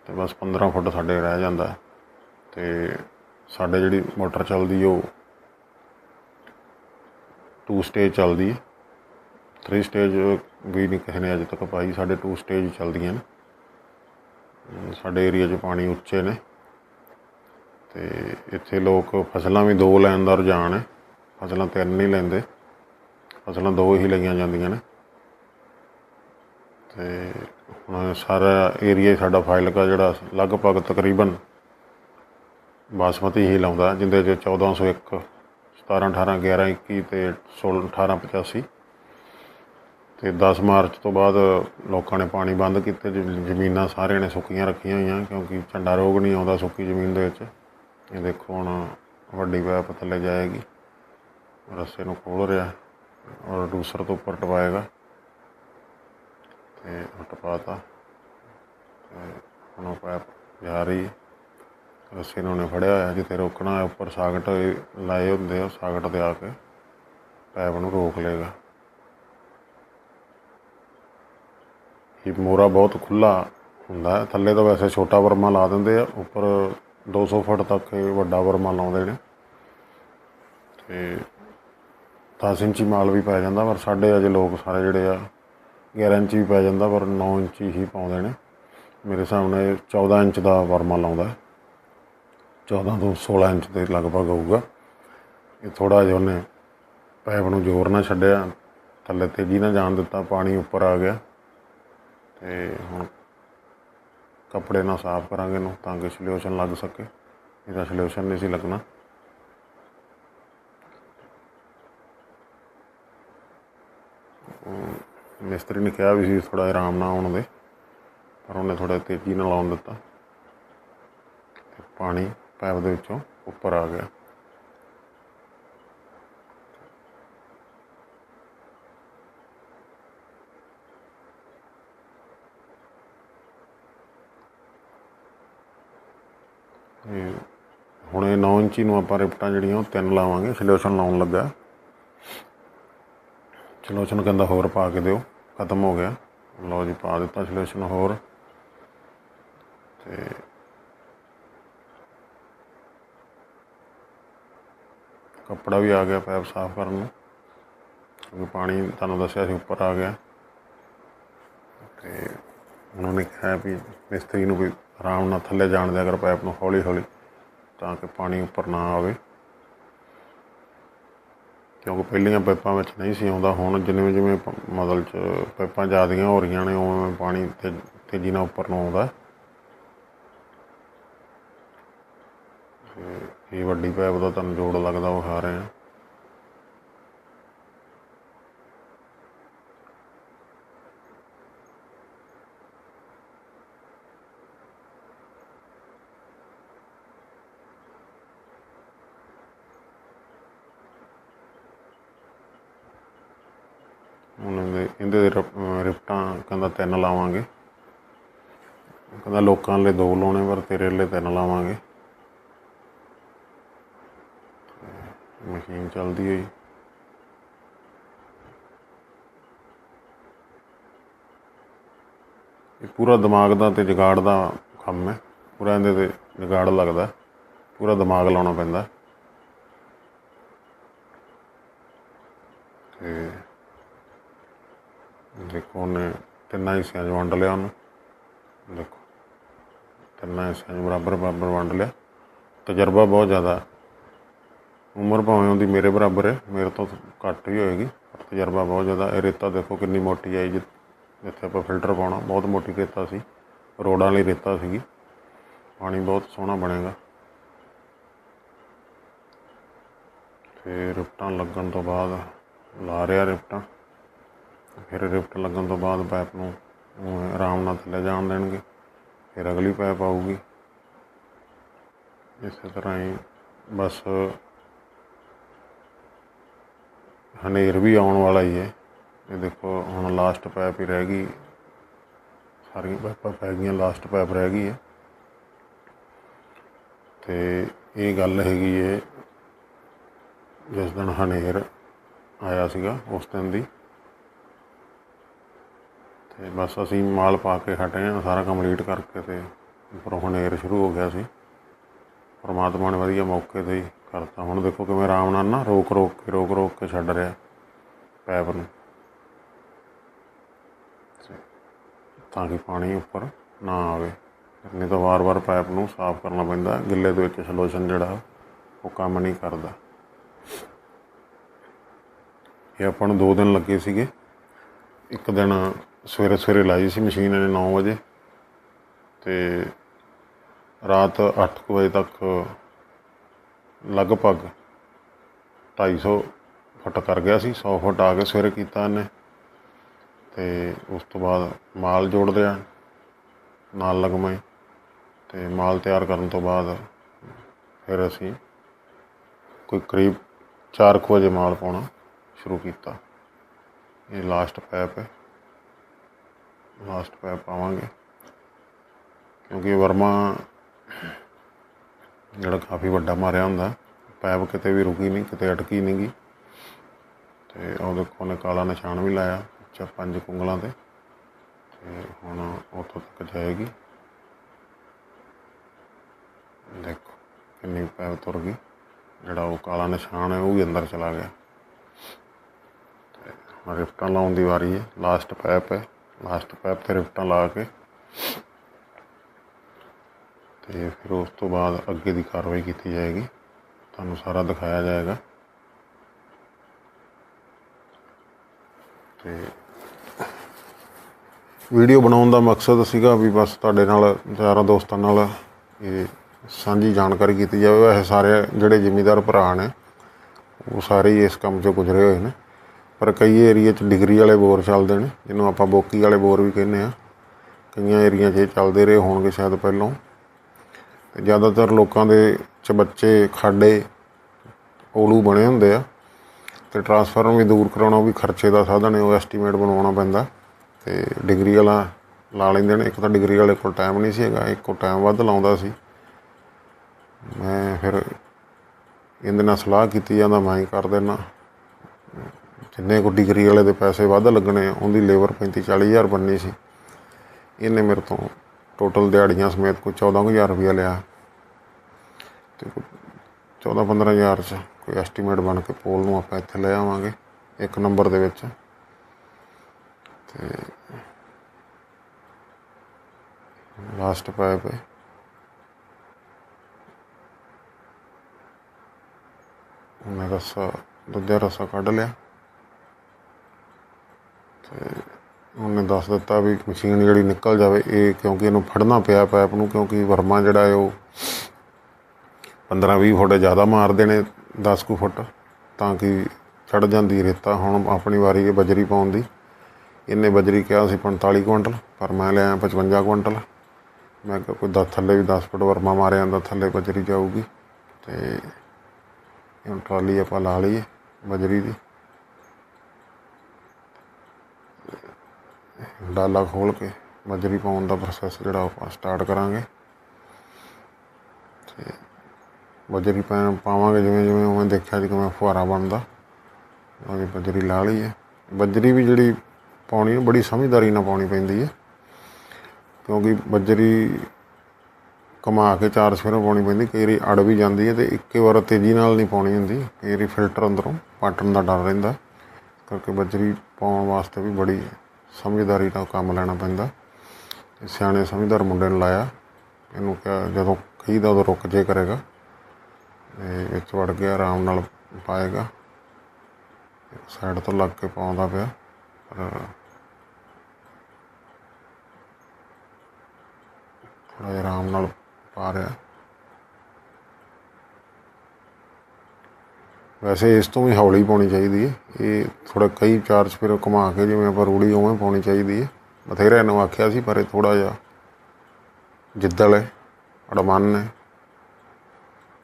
ਤੇ ਬਸ 15 ਫੁੱਟ ਸਾਡੇ ਰਹਿ ਜਾਂਦਾ ਹੈ। ਤੇ ਸਾਡੇ ਜਿਹੜੀ ਮੋਟਰ ਚੱਲਦੀ ਉਹ ਟੂ ਸਟੇਜ ਚੱਲਦੀ ਹੈ ਥਰੀ ਸਟੇਜ ਵੀ ਨਹੀਂ ਕਿਸੇ ਨੇ ਅਜੇ ਤੱਕ ਪਾਈ, ਸਾਡੇ ਟੂ ਸਟੇਜ ਚੱਲਦੀਆਂ ਨੇ। ਸਾਡੇ ਏਰੀਆ 'ਚ ਪਾਣੀ ਉੱਚੇ ਨੇ। ਤੇ ਇੱਥੇ ਲੋਕ ਫਸਲਾਂ ਵੀ ਦੋ ਲੈਣ ਦਾ ਰੁਝਾਨ ਹੈ। ਫਸਲਾਂ ਤਿੰਨ ਨਹੀਂ ਲੈਂਦੇ। ਫਸਲਾਂ ਦੋ ਹੀ ਲਈਆਂ ਜਾਂਦੀਆਂ ਨੇ। ਤੇ ਹੁਣ ਸਾਰਾ ਏਰੀਆ ਸਾਡਾ ਫਾਜ਼ਿਲਕਾ ਜਿਹੜਾ ਲਗਭਗ ਤਕਰੀਬਨ ਬਾਸਮਤੀ ਹੀ ਲਾਉਂਦਾ ਜਿੰਦੇ 'ਚ 1401 17 18 11 21 ਤੇ 16 18 85 ਤੇ 10 ਮਾਰਚ ਤੋਂ ਬਾਅਦ ਲੋਕਾਂ ਨੇ ਪਾਣੀ ਬੰਦ ਕੀਤੇ, ਜ਼ਮੀਨਾਂ ਸਾਰਿਆਂ ਨੇ ਸੁੱਕੀਆਂ ਰੱਖੀਆਂ ਹੋਈਆਂ, ਕਿਉਂਕਿ ਝੰਡਾ ਰੋਗ ਨਹੀਂ ਆਉਂਦਾ ਸੁੱਕੀ ਜ਼ਮੀਨ ਦੇ ਵਿੱਚ। ਇਹ ਦੇਖੋ ਹੁਣ ਵੱਡੀ ਪੈਪ ਥੱਲੇ ਜਾਏਗੀ। ਰस्से ਨੂੰ ਖੋਲ ਰਿਹਾ ਔਰ ਦੂਸਰ ਤੋਂ ਉੱਪਰ ਟਪਾਏਗਾ। ਤੇ ਉਹ ਟਪਾਤਾ। ਤੇ ਹੁਣ ਉਹ ਪੈਪ ਜਾ ਰਹੀ ਹੈ। ਰੱਸੇ ਨੂੰ ਉਹਨੇ ਫੜਿਆ ਹੋਇਆ, ਜਿੱਥੇ ਰੋਕਣਾ ਹੈ, ਉੱਪਰ ਸਾਗਟ ਲਾਏ ਹੁੰਦੇ ਆ ਸਾਗਟ ਤੇ ਆ ਕੇ ਪੈਪ ਨੂੰ ਰੋਕ ਲੇਗਾ ਇਹ ਮੋਰਾ ਬਹੁਤ ਖੁੱਲਾ ਹੁੰਦਾ ਹੈ। ਥੱਲੇ ਤਾਂ ਵੈਸੇ ਛੋਟਾ ਵਰਮਾ ਲਾ ਦਿੰਦੇ ਆ, ਉੱਪਰ 200 ਫੁੱਟ ਤੱਕ ਇਹ ਵੱਡਾ ਵਰਮਾ ਲਾਉਂਦੇ ਨੇ। ਤੇ 10 ਇੰਚੀ ਮਾਲ ਵੀ ਪੈ ਜਾਂਦਾ, ਪਰ ਸਾਡੇ ਅਜੇ ਲੋਕ ਸਾਰੇ ਜਿਹੜੇ ਆ 11 ਇੰਚੀ ਵੀ ਪੈ ਜਾਂਦਾ, ਪਰ 9 ਇੰਚੀ ਹੀ ਪਾਉਂਦੇ ਨੇ। ਮੇਰੇ ਹਿਸਾਬ ਨਾਲ ਇਹ 14 ਇੰਚ ਦਾ ਵਰਮਾ ਲਾਉਂਦਾ ਹੈ। 14 ਤੋਂ 16 ਇੰਚ ਦੇ ਲਗਭਗ ਹੋਊਗਾ। ਇਹ ਥੋੜਾ ਜਿਹਾ ਉਹਨੇ ਪਾਈਪ ਨੂੰ ਜ਼ੋਰ ਨਾਲ ਛੱਡਿਆ, ਥੱਲੇ ਤੇਜ਼ੀ ਨਾਲ ਜਾਣ ਦਿੱਤਾ, ਪਾਣੀ ਉੱਪਰ ਆ ਗਿਆ। ਤੇ ਹੁਣ ਕੱਪੜੇ ਨਾਲ ਸਾਫ਼ ਕਰਾਂਗੇ ਇਹਨੂੰ ਤਾਂ ਕਿ ਸੋਲਿਊਸ਼ਨ ਲੱਗ ਸਕੇ। ਇਹਦਾ ਸੋਲਿਊਸ਼ਨ ਨਹੀਂ ਸੀ ਲੱਗਣਾ। ਮਿਸਤਰੀ ਨੇ ਕਿਹਾ ਵੀ ਸੀ ਥੋੜਾ ਆਰਾਮ ਨਾਲ ਆਉਣ ਦੇ, ਪਰ ਉਹਨੇ ਥੋੜਾ ਤੇਜ਼ੀ ਨਾਲ ਆਉਣ ਦਿੱਤਾ। ਪਾਣੀ ਪਾਈਪ ਦੇ ਵਿੱਚੋਂ ਉੱਪਰ ਆ ਗਿਆ। ਇਹ ਹੁਣ ਇਹ 9 ਇੰਚੀ ਨੂੰ ਆਪਾਂ ਰਿਪਟਾਂ ਜਿਹੜੀਆਂ ਉਹ ਤਿੰਨ ਲਾਵਾਂਗੇ। ਸਲਿਊਸ਼ਨ ਲਾਉਣ ਲੱਗਾ। ਸਲਿਊਸ਼ਨ ਕਹਿੰਦਾ ਹੋਰ ਪਾ ਕੇ ਦਿਓ। ਖਤਮ ਹੋ ਗਿਆ। ਲਓ ਜੀ, ਪਾ ਦਿੱਤਾ ਸਲਿਊਸ਼ਨ ਹੋਰ। ਤੇ ਕੱਪੜਾ ਵੀ ਆ ਗਿਆ ਪੈਪ ਸਾਫ਼ ਕਰਨ ਨੂੰ। ਕਿਉਂਕਿ ਪਾਣੀ ਤੁਹਾਨੂੰ ਦੱਸਿਆ ਸੀ, ਉੱਪਰ ਆ ਗਿਆ। ਤੇ ਉਹਨਾਂ ਨੇ ਕਿਹਾ ਵੀ ਮਿਸਤਰੀ ਨੂੰ ਵੀ ਆਰਾਮ ਨਾਲ ਥੱਲੇ ਜਾਣ ਦਿਆ ਕਰ ਪਾਈਪ ਨੂੰ ਹੌਲੀ ਹੌਲੀ, ਤਾਂ ਕਿ ਪਾਣੀ ਉੱਪਰ ਨਾ ਆਵੇ। ਕਿਉਂਕਿ ਪਹਿਲੀਆਂ ਪਾਈਪਾਂ ਵਿੱਚ ਨਹੀਂ ਸੀ ਆਉਂਦਾ, ਹੁਣ ਜਿਵੇਂ ਜਿਵੇਂ ਪ- ਮਤਲਬ ਚ ਪਾਈਪਾਂ ਜ਼ਿਆਦੀਆਂ ਹੋ ਰਹੀਆਂ ਨੇ, ਉਵੇਂ ਪਾਣੀ ਤੇ ਤੇਜ਼ੀ ਨਾਲ ਉੱਪਰ ਨੂੰ ਆਉਂਦਾ। ਇਹ ਵੱਡੀ ਪਾਈਪ ਦਾ ਤੁਹਾਨੂੰ ਜੋੜ ਲੱਗਦਾ, ਵਿਖਾ ਖਾ ਰਹੇ ਆ ਉਹਨਾਂ ਦੇ ਇਹਦੇ ਦੇ ਰਿਪ- ਅਹ ਰਿਪਟਾਂ ਕਹਿੰਦਾ ਤਿੰਨ ਲਾਵਾਂਗੇ। ਕਹਿੰਦਾ ਲੋਕਾਂ ਲਈ ਦੋ ਲਾਉਣੇ, ਪਰ ਤੇਰੇ ਲਈ ਤਿੰਨ ਲਾਵਾਂਗੇ। ਮਸ਼ੀਨ ਚੱਲਦੀ ਹੋਈ ਇਹ ਪੂਰਾ ਦਿਮਾਗ ਦਾ ਤੇ ਜਗਾੜ ਦਾ ਕੰਮ ਹੈ। ਪੂਰਾ ਇਹਦੇ ਤੇ ਜਗਾੜ ਲੱਗਦਾ। ਪੂਰਾ ਦਿਮਾਗ ਲਾਉਣਾ ਪੈਂਦਾ। ਤੇ ਦੇਖੋ ਉਹਨੇ ਤਿੰਨਾਂ ਹਿੱਸਿਆਂ 'ਚ ਵੰਡ ਲਿਆ ਉਹਨੂੰ। ਦੇਖੋ ਤਿੰਨਾਂ ਹਿੱਸਿਆਂ 'ਚ ਬਰਾਬਰ ਬਰਾਬਰ ਵੰਡ ਲਿਆ। ਤਜਰਬਾ ਬਹੁਤ ਜ਼ਿਆਦਾ ਉਮਰ ਭਾਵੇਂ ਉਹਦੀ ਮੇਰੇ ਬਰਾਬਰ ਹੈ, ਮੇਰੇ ਤੋਂ ਘੱਟ ਹੀ ਹੋਏਗੀ, ਪਰ ਤਜਰਬਾ ਬਹੁਤ ਜ਼ਿਆਦਾ ਇਹ ਰੇਤਾ ਦੇਖੋ ਕਿੰਨੀ ਮੋਟੀ ਆਈ ਜਿ- ਜਿੱਥੇ ਆਪਾਂ ਫਿਲਟਰ ਪਾਉਣਾ। ਬਹੁਤ ਮੋਟੀ ਰੇਤਾ ਸੀ। ਰੋਡਾਂ ਲਈ ਰੇਤਾ ਸੀਗੀ। ਪਾਣੀ ਬਹੁਤ ਸੋਹਣਾ ਬਣੇਗਾ। ਫਿਰ ਰਿਫਟਾਂ ਲੱਗਣ ਤੋਂ ਬਾਅਦ ਲਾ ਰਿਹਾ ਰਿਫਟਾਂ ਫਿਰ ਰਿਫਟ ਲੱਗਣ ਤੋਂ ਬਾਅਦ ਪਾਈਪ ਨੂੰ ਆਰਾਮ ਨਾਲ ਥੱਲੇ ਜਾਣ ਦੇਣਗੇ। ਫਿਰ ਅਗਲੀ ਪਾਈਪ ਆਊਗੀ। ਇਸੇ ਤਰ੍ਹਾਂ ਹੀ ਬਸ ਹਨੇਰ ਵੀ ਆਉਣ ਵਾਲਾ ਹੀ ਹੈ। ਇਹ ਦੇਖੋ, ਹੁਣ ਲਾਸਟ ਪਾਈਪ ਹੀ ਰਹਿ ਗਈ। ਸਾਰੀਆਂ ਪਾਈਪਾਂ ਪੈ ਗਈਆਂ ਲਾਸਟ ਪਾਈਪ ਰਹਿ ਗਈ ਹੈ। ਤੇ ਇਹ ਗੱਲ ਹੈਗੀ ਹੈ ਜਿਸ ਦਿਨ ਹਨੇਰ ਆਇਆ ਸੀਗਾ ਉਸ ਦਿਨ ਦੀ ਤੇ ਬਸ ਅਸੀਂ ਮਾਲ ਪਾ ਕੇ ਹਟੇ ਹਾਂ ਸਾਰਾ ਕੰਪਲੀਟ ਕਰਕੇ ਤੇ ਉੱਪਰੋਂ ਹਨੇਰ ਸ਼ੁਰੂ ਹੋ ਗਿਆ ਸੀ। ਪਰਮਾਤਮਾ ਨੇ ਵਧੀਆ ਮੌਕੇ ਤੇ ਹੀ ਕਰਤਾ। ਹੁਣ ਦੇਖੋ ਕਿਵੇਂ ਆਰਾਮ ਨਾਲ ਨਾ ਰੋਕ ਰੋਕ ਕੇ, ਰੋਕ ਰੋਕ ਕੇ ਛੱਡ ਰਿਹਾ ਪੈਪ ਨੂੰ। ਤਾਂ ਕਿ ਪਾਣੀ ਉੱਪਰ ਨਾ ਆਵੇ। ਨਹੀਂ ਤਾਂ ਵਾਰ-ਵਾਰ ਪਾਈਪ ਨੂੰ ਸਾਫ਼ ਕਰਨਾ ਪੈਂਦਾ ਗਿੱਲੇ ਦੇ ਵਿੱਚ ਸੋਲੂਸ਼ਨ ਜਿਹੜਾ, ਉਹ ਕੰਮ ਨਹੀਂ ਕਰਦਾ। ਇਹ ਆਪਾਂ ਨੂੰ 2 ਦਿਨ ਲੱਗੇ ਸੀਗੇ। ਇੱਕ ਦਿਨ ਸਵੇਰੇ ਸਵੇਰੇ ਲਾਈ ਸੀ ਮਸ਼ੀਨ ਇਹਨੇ 9 ਵਜੇ ਤੇ ਰਾਤ 8 ਕੁ ਵਜੇ ਤੱਕ ਲਗਭਗ 250 ਫੁੱਟ ਕਰ ਗਿਆ ਸੀ 100 ਫੁੱਟ ਆ ਕੇ ਸਵੇਰੇ ਕੀਤਾ ਇਹਨੇ ਤੇ ਉਸ ਤੋਂ ਬਾਅਦ ਮਾਲ ਜੋੜ ਲਿਆ ਨਾਲ ਲਗਮੇ ਤੇ ਮਾਲ ਤਿਆਰ ਕਰਨ ਤੋਂ ਬਾਅਦ ਫਿਰ ਅਸੀਂ ਕੋਈ ਕਰੀਬ 4 ਕੁ ਵਜੇ ਮਾਲ ਪਾਉਣਾ ਸ਼ੁਰੂ ਕੀਤਾ। ਇਹ ਲਾਸਟ ਪੈਪ ਹੈ। ਲਾਸਟ ਪੈਪ ਪਾਵਾਂਗੇ। ਕਿਉਂਕਿ ਵਰਮਾ ਜਿਹੜਾ ਕਾਫੀ ਵੱਡਾ ਮਾਰਿਆ ਹੁੰਦਾ, ਪੈਪ ਕਿਤੇ ਵੀ ਰੁਕੀ ਨਹੀਂ, ਕਿਤੇ ਅਟਕੀ ਨਹੀਂ ਗਈ ਤੇ ਉਹ ਦੇਖੋ ਨੇ ਕਾਲਾ ਨਿਸ਼ਾਨ ਵੀ ਲਾਇਆ ਉੱਚਾ ਪੰਜ ਕੁੰਗਲਾਂ ਤੇ। ਤੇ ਹੁਣ ਉੱਥੋਂ ਤੱਕ ਜਾਏਗੀ। ਦੇਖੋ, ਕਿੰਨੀ ਪੈਪ ਤੁਰ ਗਈ। ਜਿਹੜਾ ਉਹ ਕਾਲਾ ਨਿਸ਼ਾਨ ਹੈ, ਉਹ ਵੀ ਅੰਦਰ ਚਲਾ ਗਿਆ। ਤੇ ਰਿਫਟਾਂ ਲਾਉਣ ਦੀ ਵਾਰੀ ਹੈ। ਲਾਸਟ ਪੈਪ ਹੈ। ਲਾਸਟ ਪੈਪ ਤੇ ਰਿਫਟਾਂ ਲਾ ਕੇ ਤੇ ਫਿਰ ਉਸ ਤੋਂ ਬਾਅਦ ਅੱਗੇ ਦੀ ਕਾਰਵਾਈ ਕੀਤੀ ਜਾਏਗੀ। ਤੁਹਾਨੂੰ ਸਾਰਾ ਦਿਖਾਇਆ ਜਾਏਗਾ। ਤੇ ਵੀਡੀਓ ਬਣਾਉਣ ਦਾ ਮਕਸਦ ਸੀਗਾ ਵੀ ਬਸ ਤੁਹਾਡੇ ਨਾਲ, ਯਾਰਾਂ ਦੋਸਤਾਂ ਨਾਲ ਇਹ ਸਾਂਝੀ ਜਾਣਕਾਰੀ ਕੀਤੀ ਜਾਵੇ। ਇਹ ਸਾਰੇ ਜਿਹੜੇ ਜ਼ਿਮੀਂਦਾਰ ਭਰਾ ਨੇ, ਉਹ ਸਾਰੇ ਹੀ ਇਸ ਕੰਮ 'ਚੋਂ ਗੁਜ਼ਰੇ ਹੋਏ ਨੇ। ਪਰ ਕਈ ਏਰੀਏ 'ਚ ਡਿਗਰੀ ਵਾਲੇ ਬੋਰ ਚੱਲਦੇ ਨੇ, ਜਿਹਨੂੰ ਆਪਾਂ ਬੋਕੀ ਵਾਲੇ ਬੋਰ ਵੀ ਕਹਿੰਦੇ ਆ ਕਈਆਂ ਏਰੀਆ 'ਚ ਇਹ ਚੱਲਦੇ ਰਹੇ ਹੋਣਗੇ ਸ਼ਾਇਦ ਪਹਿਲਾਂ। ਤੇ ਜ਼ਿਆਦਾਤਰ ਲੋਕਾਂ ਦੇ ਚਬੱਚੇ ਖਾਡੇ, ਓਲੂ ਬਣੇ ਹੁੰਦੇ ਆ। ਤੇ ਟਰਾਂਸਫਾਰਮਰ ਵੀ ਦੂਰ ਕਰਾਉਣਾ, ਉਹ ਵੀ ਖਰਚੇ ਦਾ ਸਾਧਨ ਹੈ, ਉਹ ਐਸਟੀਮੇਟ ਬਣਾਉਣਾ ਪੈਂਦਾ। ਤੇ ਡਿਗਰੀ ਵਾਲਾ ਲਾ ਲੈਂਦੇ ਨੇ, ਇੱਕ ਤਾਂ ਡਿਗਰੀ ਵਾਲੇ ਕੋਲ ਟਾਈਮ ਨਹੀਂ ਸੀ ਹੈਗਾ, ਇੱਕ ਟਾਈਮ ਵੱਧ ਲਾਉਂਦਾ ਸੀ। ਮੈਂ ਫਿਰ ਇਹਦੇ ਨਾਲ ਸਲਾਹ ਕੀਤੀ ਜਾਂਦਾ ਮੈਂ ਹੀ ਕਰ ਦੇਣਾ ਜਿੰਨੇ ਕੋ ਡਿਗਰੀ ਵਾਲੇ ਦੇ ਪੈਸੇ ਵੱਧ ਲੱਗਣੇ ਉਹਦੀ ਲੇਬਰ 35 40 ਹਜ਼ਾਰ ਬਣਨੀ ਸੀ। ਇਹਨੇ ਮੇਰੇ ਤੋਂ ਟੋਟਲ ਦਿਹਾੜੀਆਂ ਸਮੇਤ ਕੋਈ 14000 ਰੁਪਇਆ ਲਿਆ ਤੇ 14 15000 ਚ ਕੋਈ ਐਸਟੀਮੇਟ ਬਣ ਕੇ ਪੋਲ ਨੂੰ ਆਪਾਂ ਇੱਥੇ ਲੈ ਆਵਾਂਗੇ, ਇੱਕ ਨੰਬਰ ਦੇ ਵਿੱਚ। ਤੇ ਲਾਸਟ ਪਾਇਪ ਹੈ। ਉਹਨੇ ਰਸਾ ਦੂਜਾ ਰਸਾ ਕੱਢ ਲਿਆ। ਉਹਨੇ ਦੱਸ ਦਿੱਤਾ ਵੀ ਮਸ਼ੀਨ ਜਿਹੜੀ ਨਿਕਲ ਜਾਵੇ, ਇਹ ਕਿਉਂਕਿ ਇਹਨੂੰ ਫੜਨਾ ਪਿਆ ਪਾਈਪ ਨੂੰ, ਕਿਉਂਕਿ ਵਰਮਾ ਜਿਹੜਾ ਹੈ ਉਹ 15 20 ਫੁੱਟ ਜ਼ਿਆਦਾ ਮਾਰਦੇ ਨੇ 10 ਕੁ ਫੁੱਟ, ਤਾਂ ਕਿ ਚੜ ਜਾਂਦੀ ਰੇਤਾ ਹੁਣ ਆਪਣੀ ਵਾਰੀ ਹੈ ਬਜਰੀ ਪਾਉਣ ਦੀ। ਇਹਨੇ ਬਜਰੀ ਕਿਹਾ ਸੀ 45 ਕੁਇੰਟਲ, ਪਰ ਮੈਂ ਲਿਆ 55 ਕੁਇੰਟਲ। ਮੈਂ ਕਿਹਾ ਕੋਈ ਦਸ ਥੱਲੇ ਵੀ 10 ਫੁੱਟ ਵਰਮਾ ਮਾਰਿਆ ਜਾਂਦਾ, ਥੱਲੇ ਬਜਰੀ ਜਾਊਗੀ। ਤੇ ਹੁਣ ਟਰਾਲੀ ਆਪਾਂ ਲਾ ਲਈਏ ਬਜਰੀ ਦੀ। ਡਾਲਾ ਖੋਲ ਕੇ ਬਜਰੀ ਪਾਉਣ ਦਾ ਪ੍ਰੋਸੈਸ ਜਿਹੜਾ ਆਪਾਂ ਸਟਾਰਟ ਕਰਾਂਗੇ। ਤੇ ਬਜਰੀ ਪਾ, ਪਾਵਾਂਗੇ ਜਿਵੇਂ ਜਿਵੇਂ ਉਵੇਂ ਦੇਖਿਆ ਜੀ ਕਿਵੇਂ ਫੁਹਾਰਾ ਬਣਦਾ। ਉਹਦੀ ਬਜਰੀ ਲਾ ਲਈ ਹੈ। ਬਜਰੀ ਵੀ ਜਿਹੜੀ ਪਾਉਣੀ ਬੜੀ ਸਮਝਦਾਰੀ ਨਾਲ ਪਾਉਣੀ ਪੈਂਦੀ ਹੈ। ਕਿਉਂਕਿ ਬਜਰੀ ਕਮਾ ਕੇ ਚਾਰ ਸਫੇਰਾ ਪਾਉਣੀ ਪੈਂਦੀ, ਕਈ ਵਾਰੀ ਅੜ ਵੀ ਜਾਂਦੀ ਹੈ ਤੇ ਇੱਕੇ ਵਾਰ ਤੇਜ਼ੀ ਨਾਲ ਨਹੀਂ ਪਾਉਣੀ ਹੁੰਦੀ। ਕਈ ਵਾਰੀ ਫਿਲਟਰ ਅੰਦਰੋਂ ਪਾਟਣ ਦਾ ਡਰ ਰਹਿੰਦਾ। ਕਰਕੇ ਬਜਰੀ ਪਾਉਣ ਵਾਸਤੇ ਵੀ ਬੜੀ ਸਮਝਦਾਰੀ ਨਾਲ ਕੰਮ ਲੈਣਾ ਪੈਂਦਾ। ਸਿਆਣੇ ਸਮਝਦਾਰ ਮੁੰਡੇ ਨੂੰ ਲਾਇਆ। ਇਹਨੂੰ ਕਿਹਾ, ਜਦੋਂ ਕਹੀਦਾ ਉਦੋਂ ਰੁਕ ਜੇ ਕਰੇਗਾ। ਤੇ ਵਿੱਚ ਵੜ ਗਿਆ, ਆਰਾਮ ਨਾਲ ਪਾਏਗਾ। ਸਾਈਡ ਤੋਂ ਲੱਗ ਕੇ ਪਾਉਂਦਾ ਪਿਆ, ਪਰ ਥੋੜ੍ਹਾ ਜਿਹਾ ਆਰਾਮ ਨਾਲ ਪਾ ਰਿਹਾ। ਵੈਸੇ ਇਸ ਤੋਂ ਵੀ ਹੌਲੀ ਪਾਉਣੀ ਚਾਹੀਦੀ ਹੈ। ਇਹ ਥੋੜਾ ਕਈ ਚਾਰ ਸਪੇਰੋ ਘੁਮਾ ਕੇ ਜਿਵੇਂ ਆਪਾਂ ਰੂੜੀ ਉਵੇਂ ਪਾਉਣੀ ਚਾਹੀਦੀ ਹੈ। ਬਥੇਰਾ ਇਹਨੂੰ ਆਖਿਆ ਸੀ, ਪਰ ਇਹ ਥੋੜਾ ਜਿਹਾ ਜਿੱਦਲ ਹੈ, ਅੜਮਨ ਹੈ।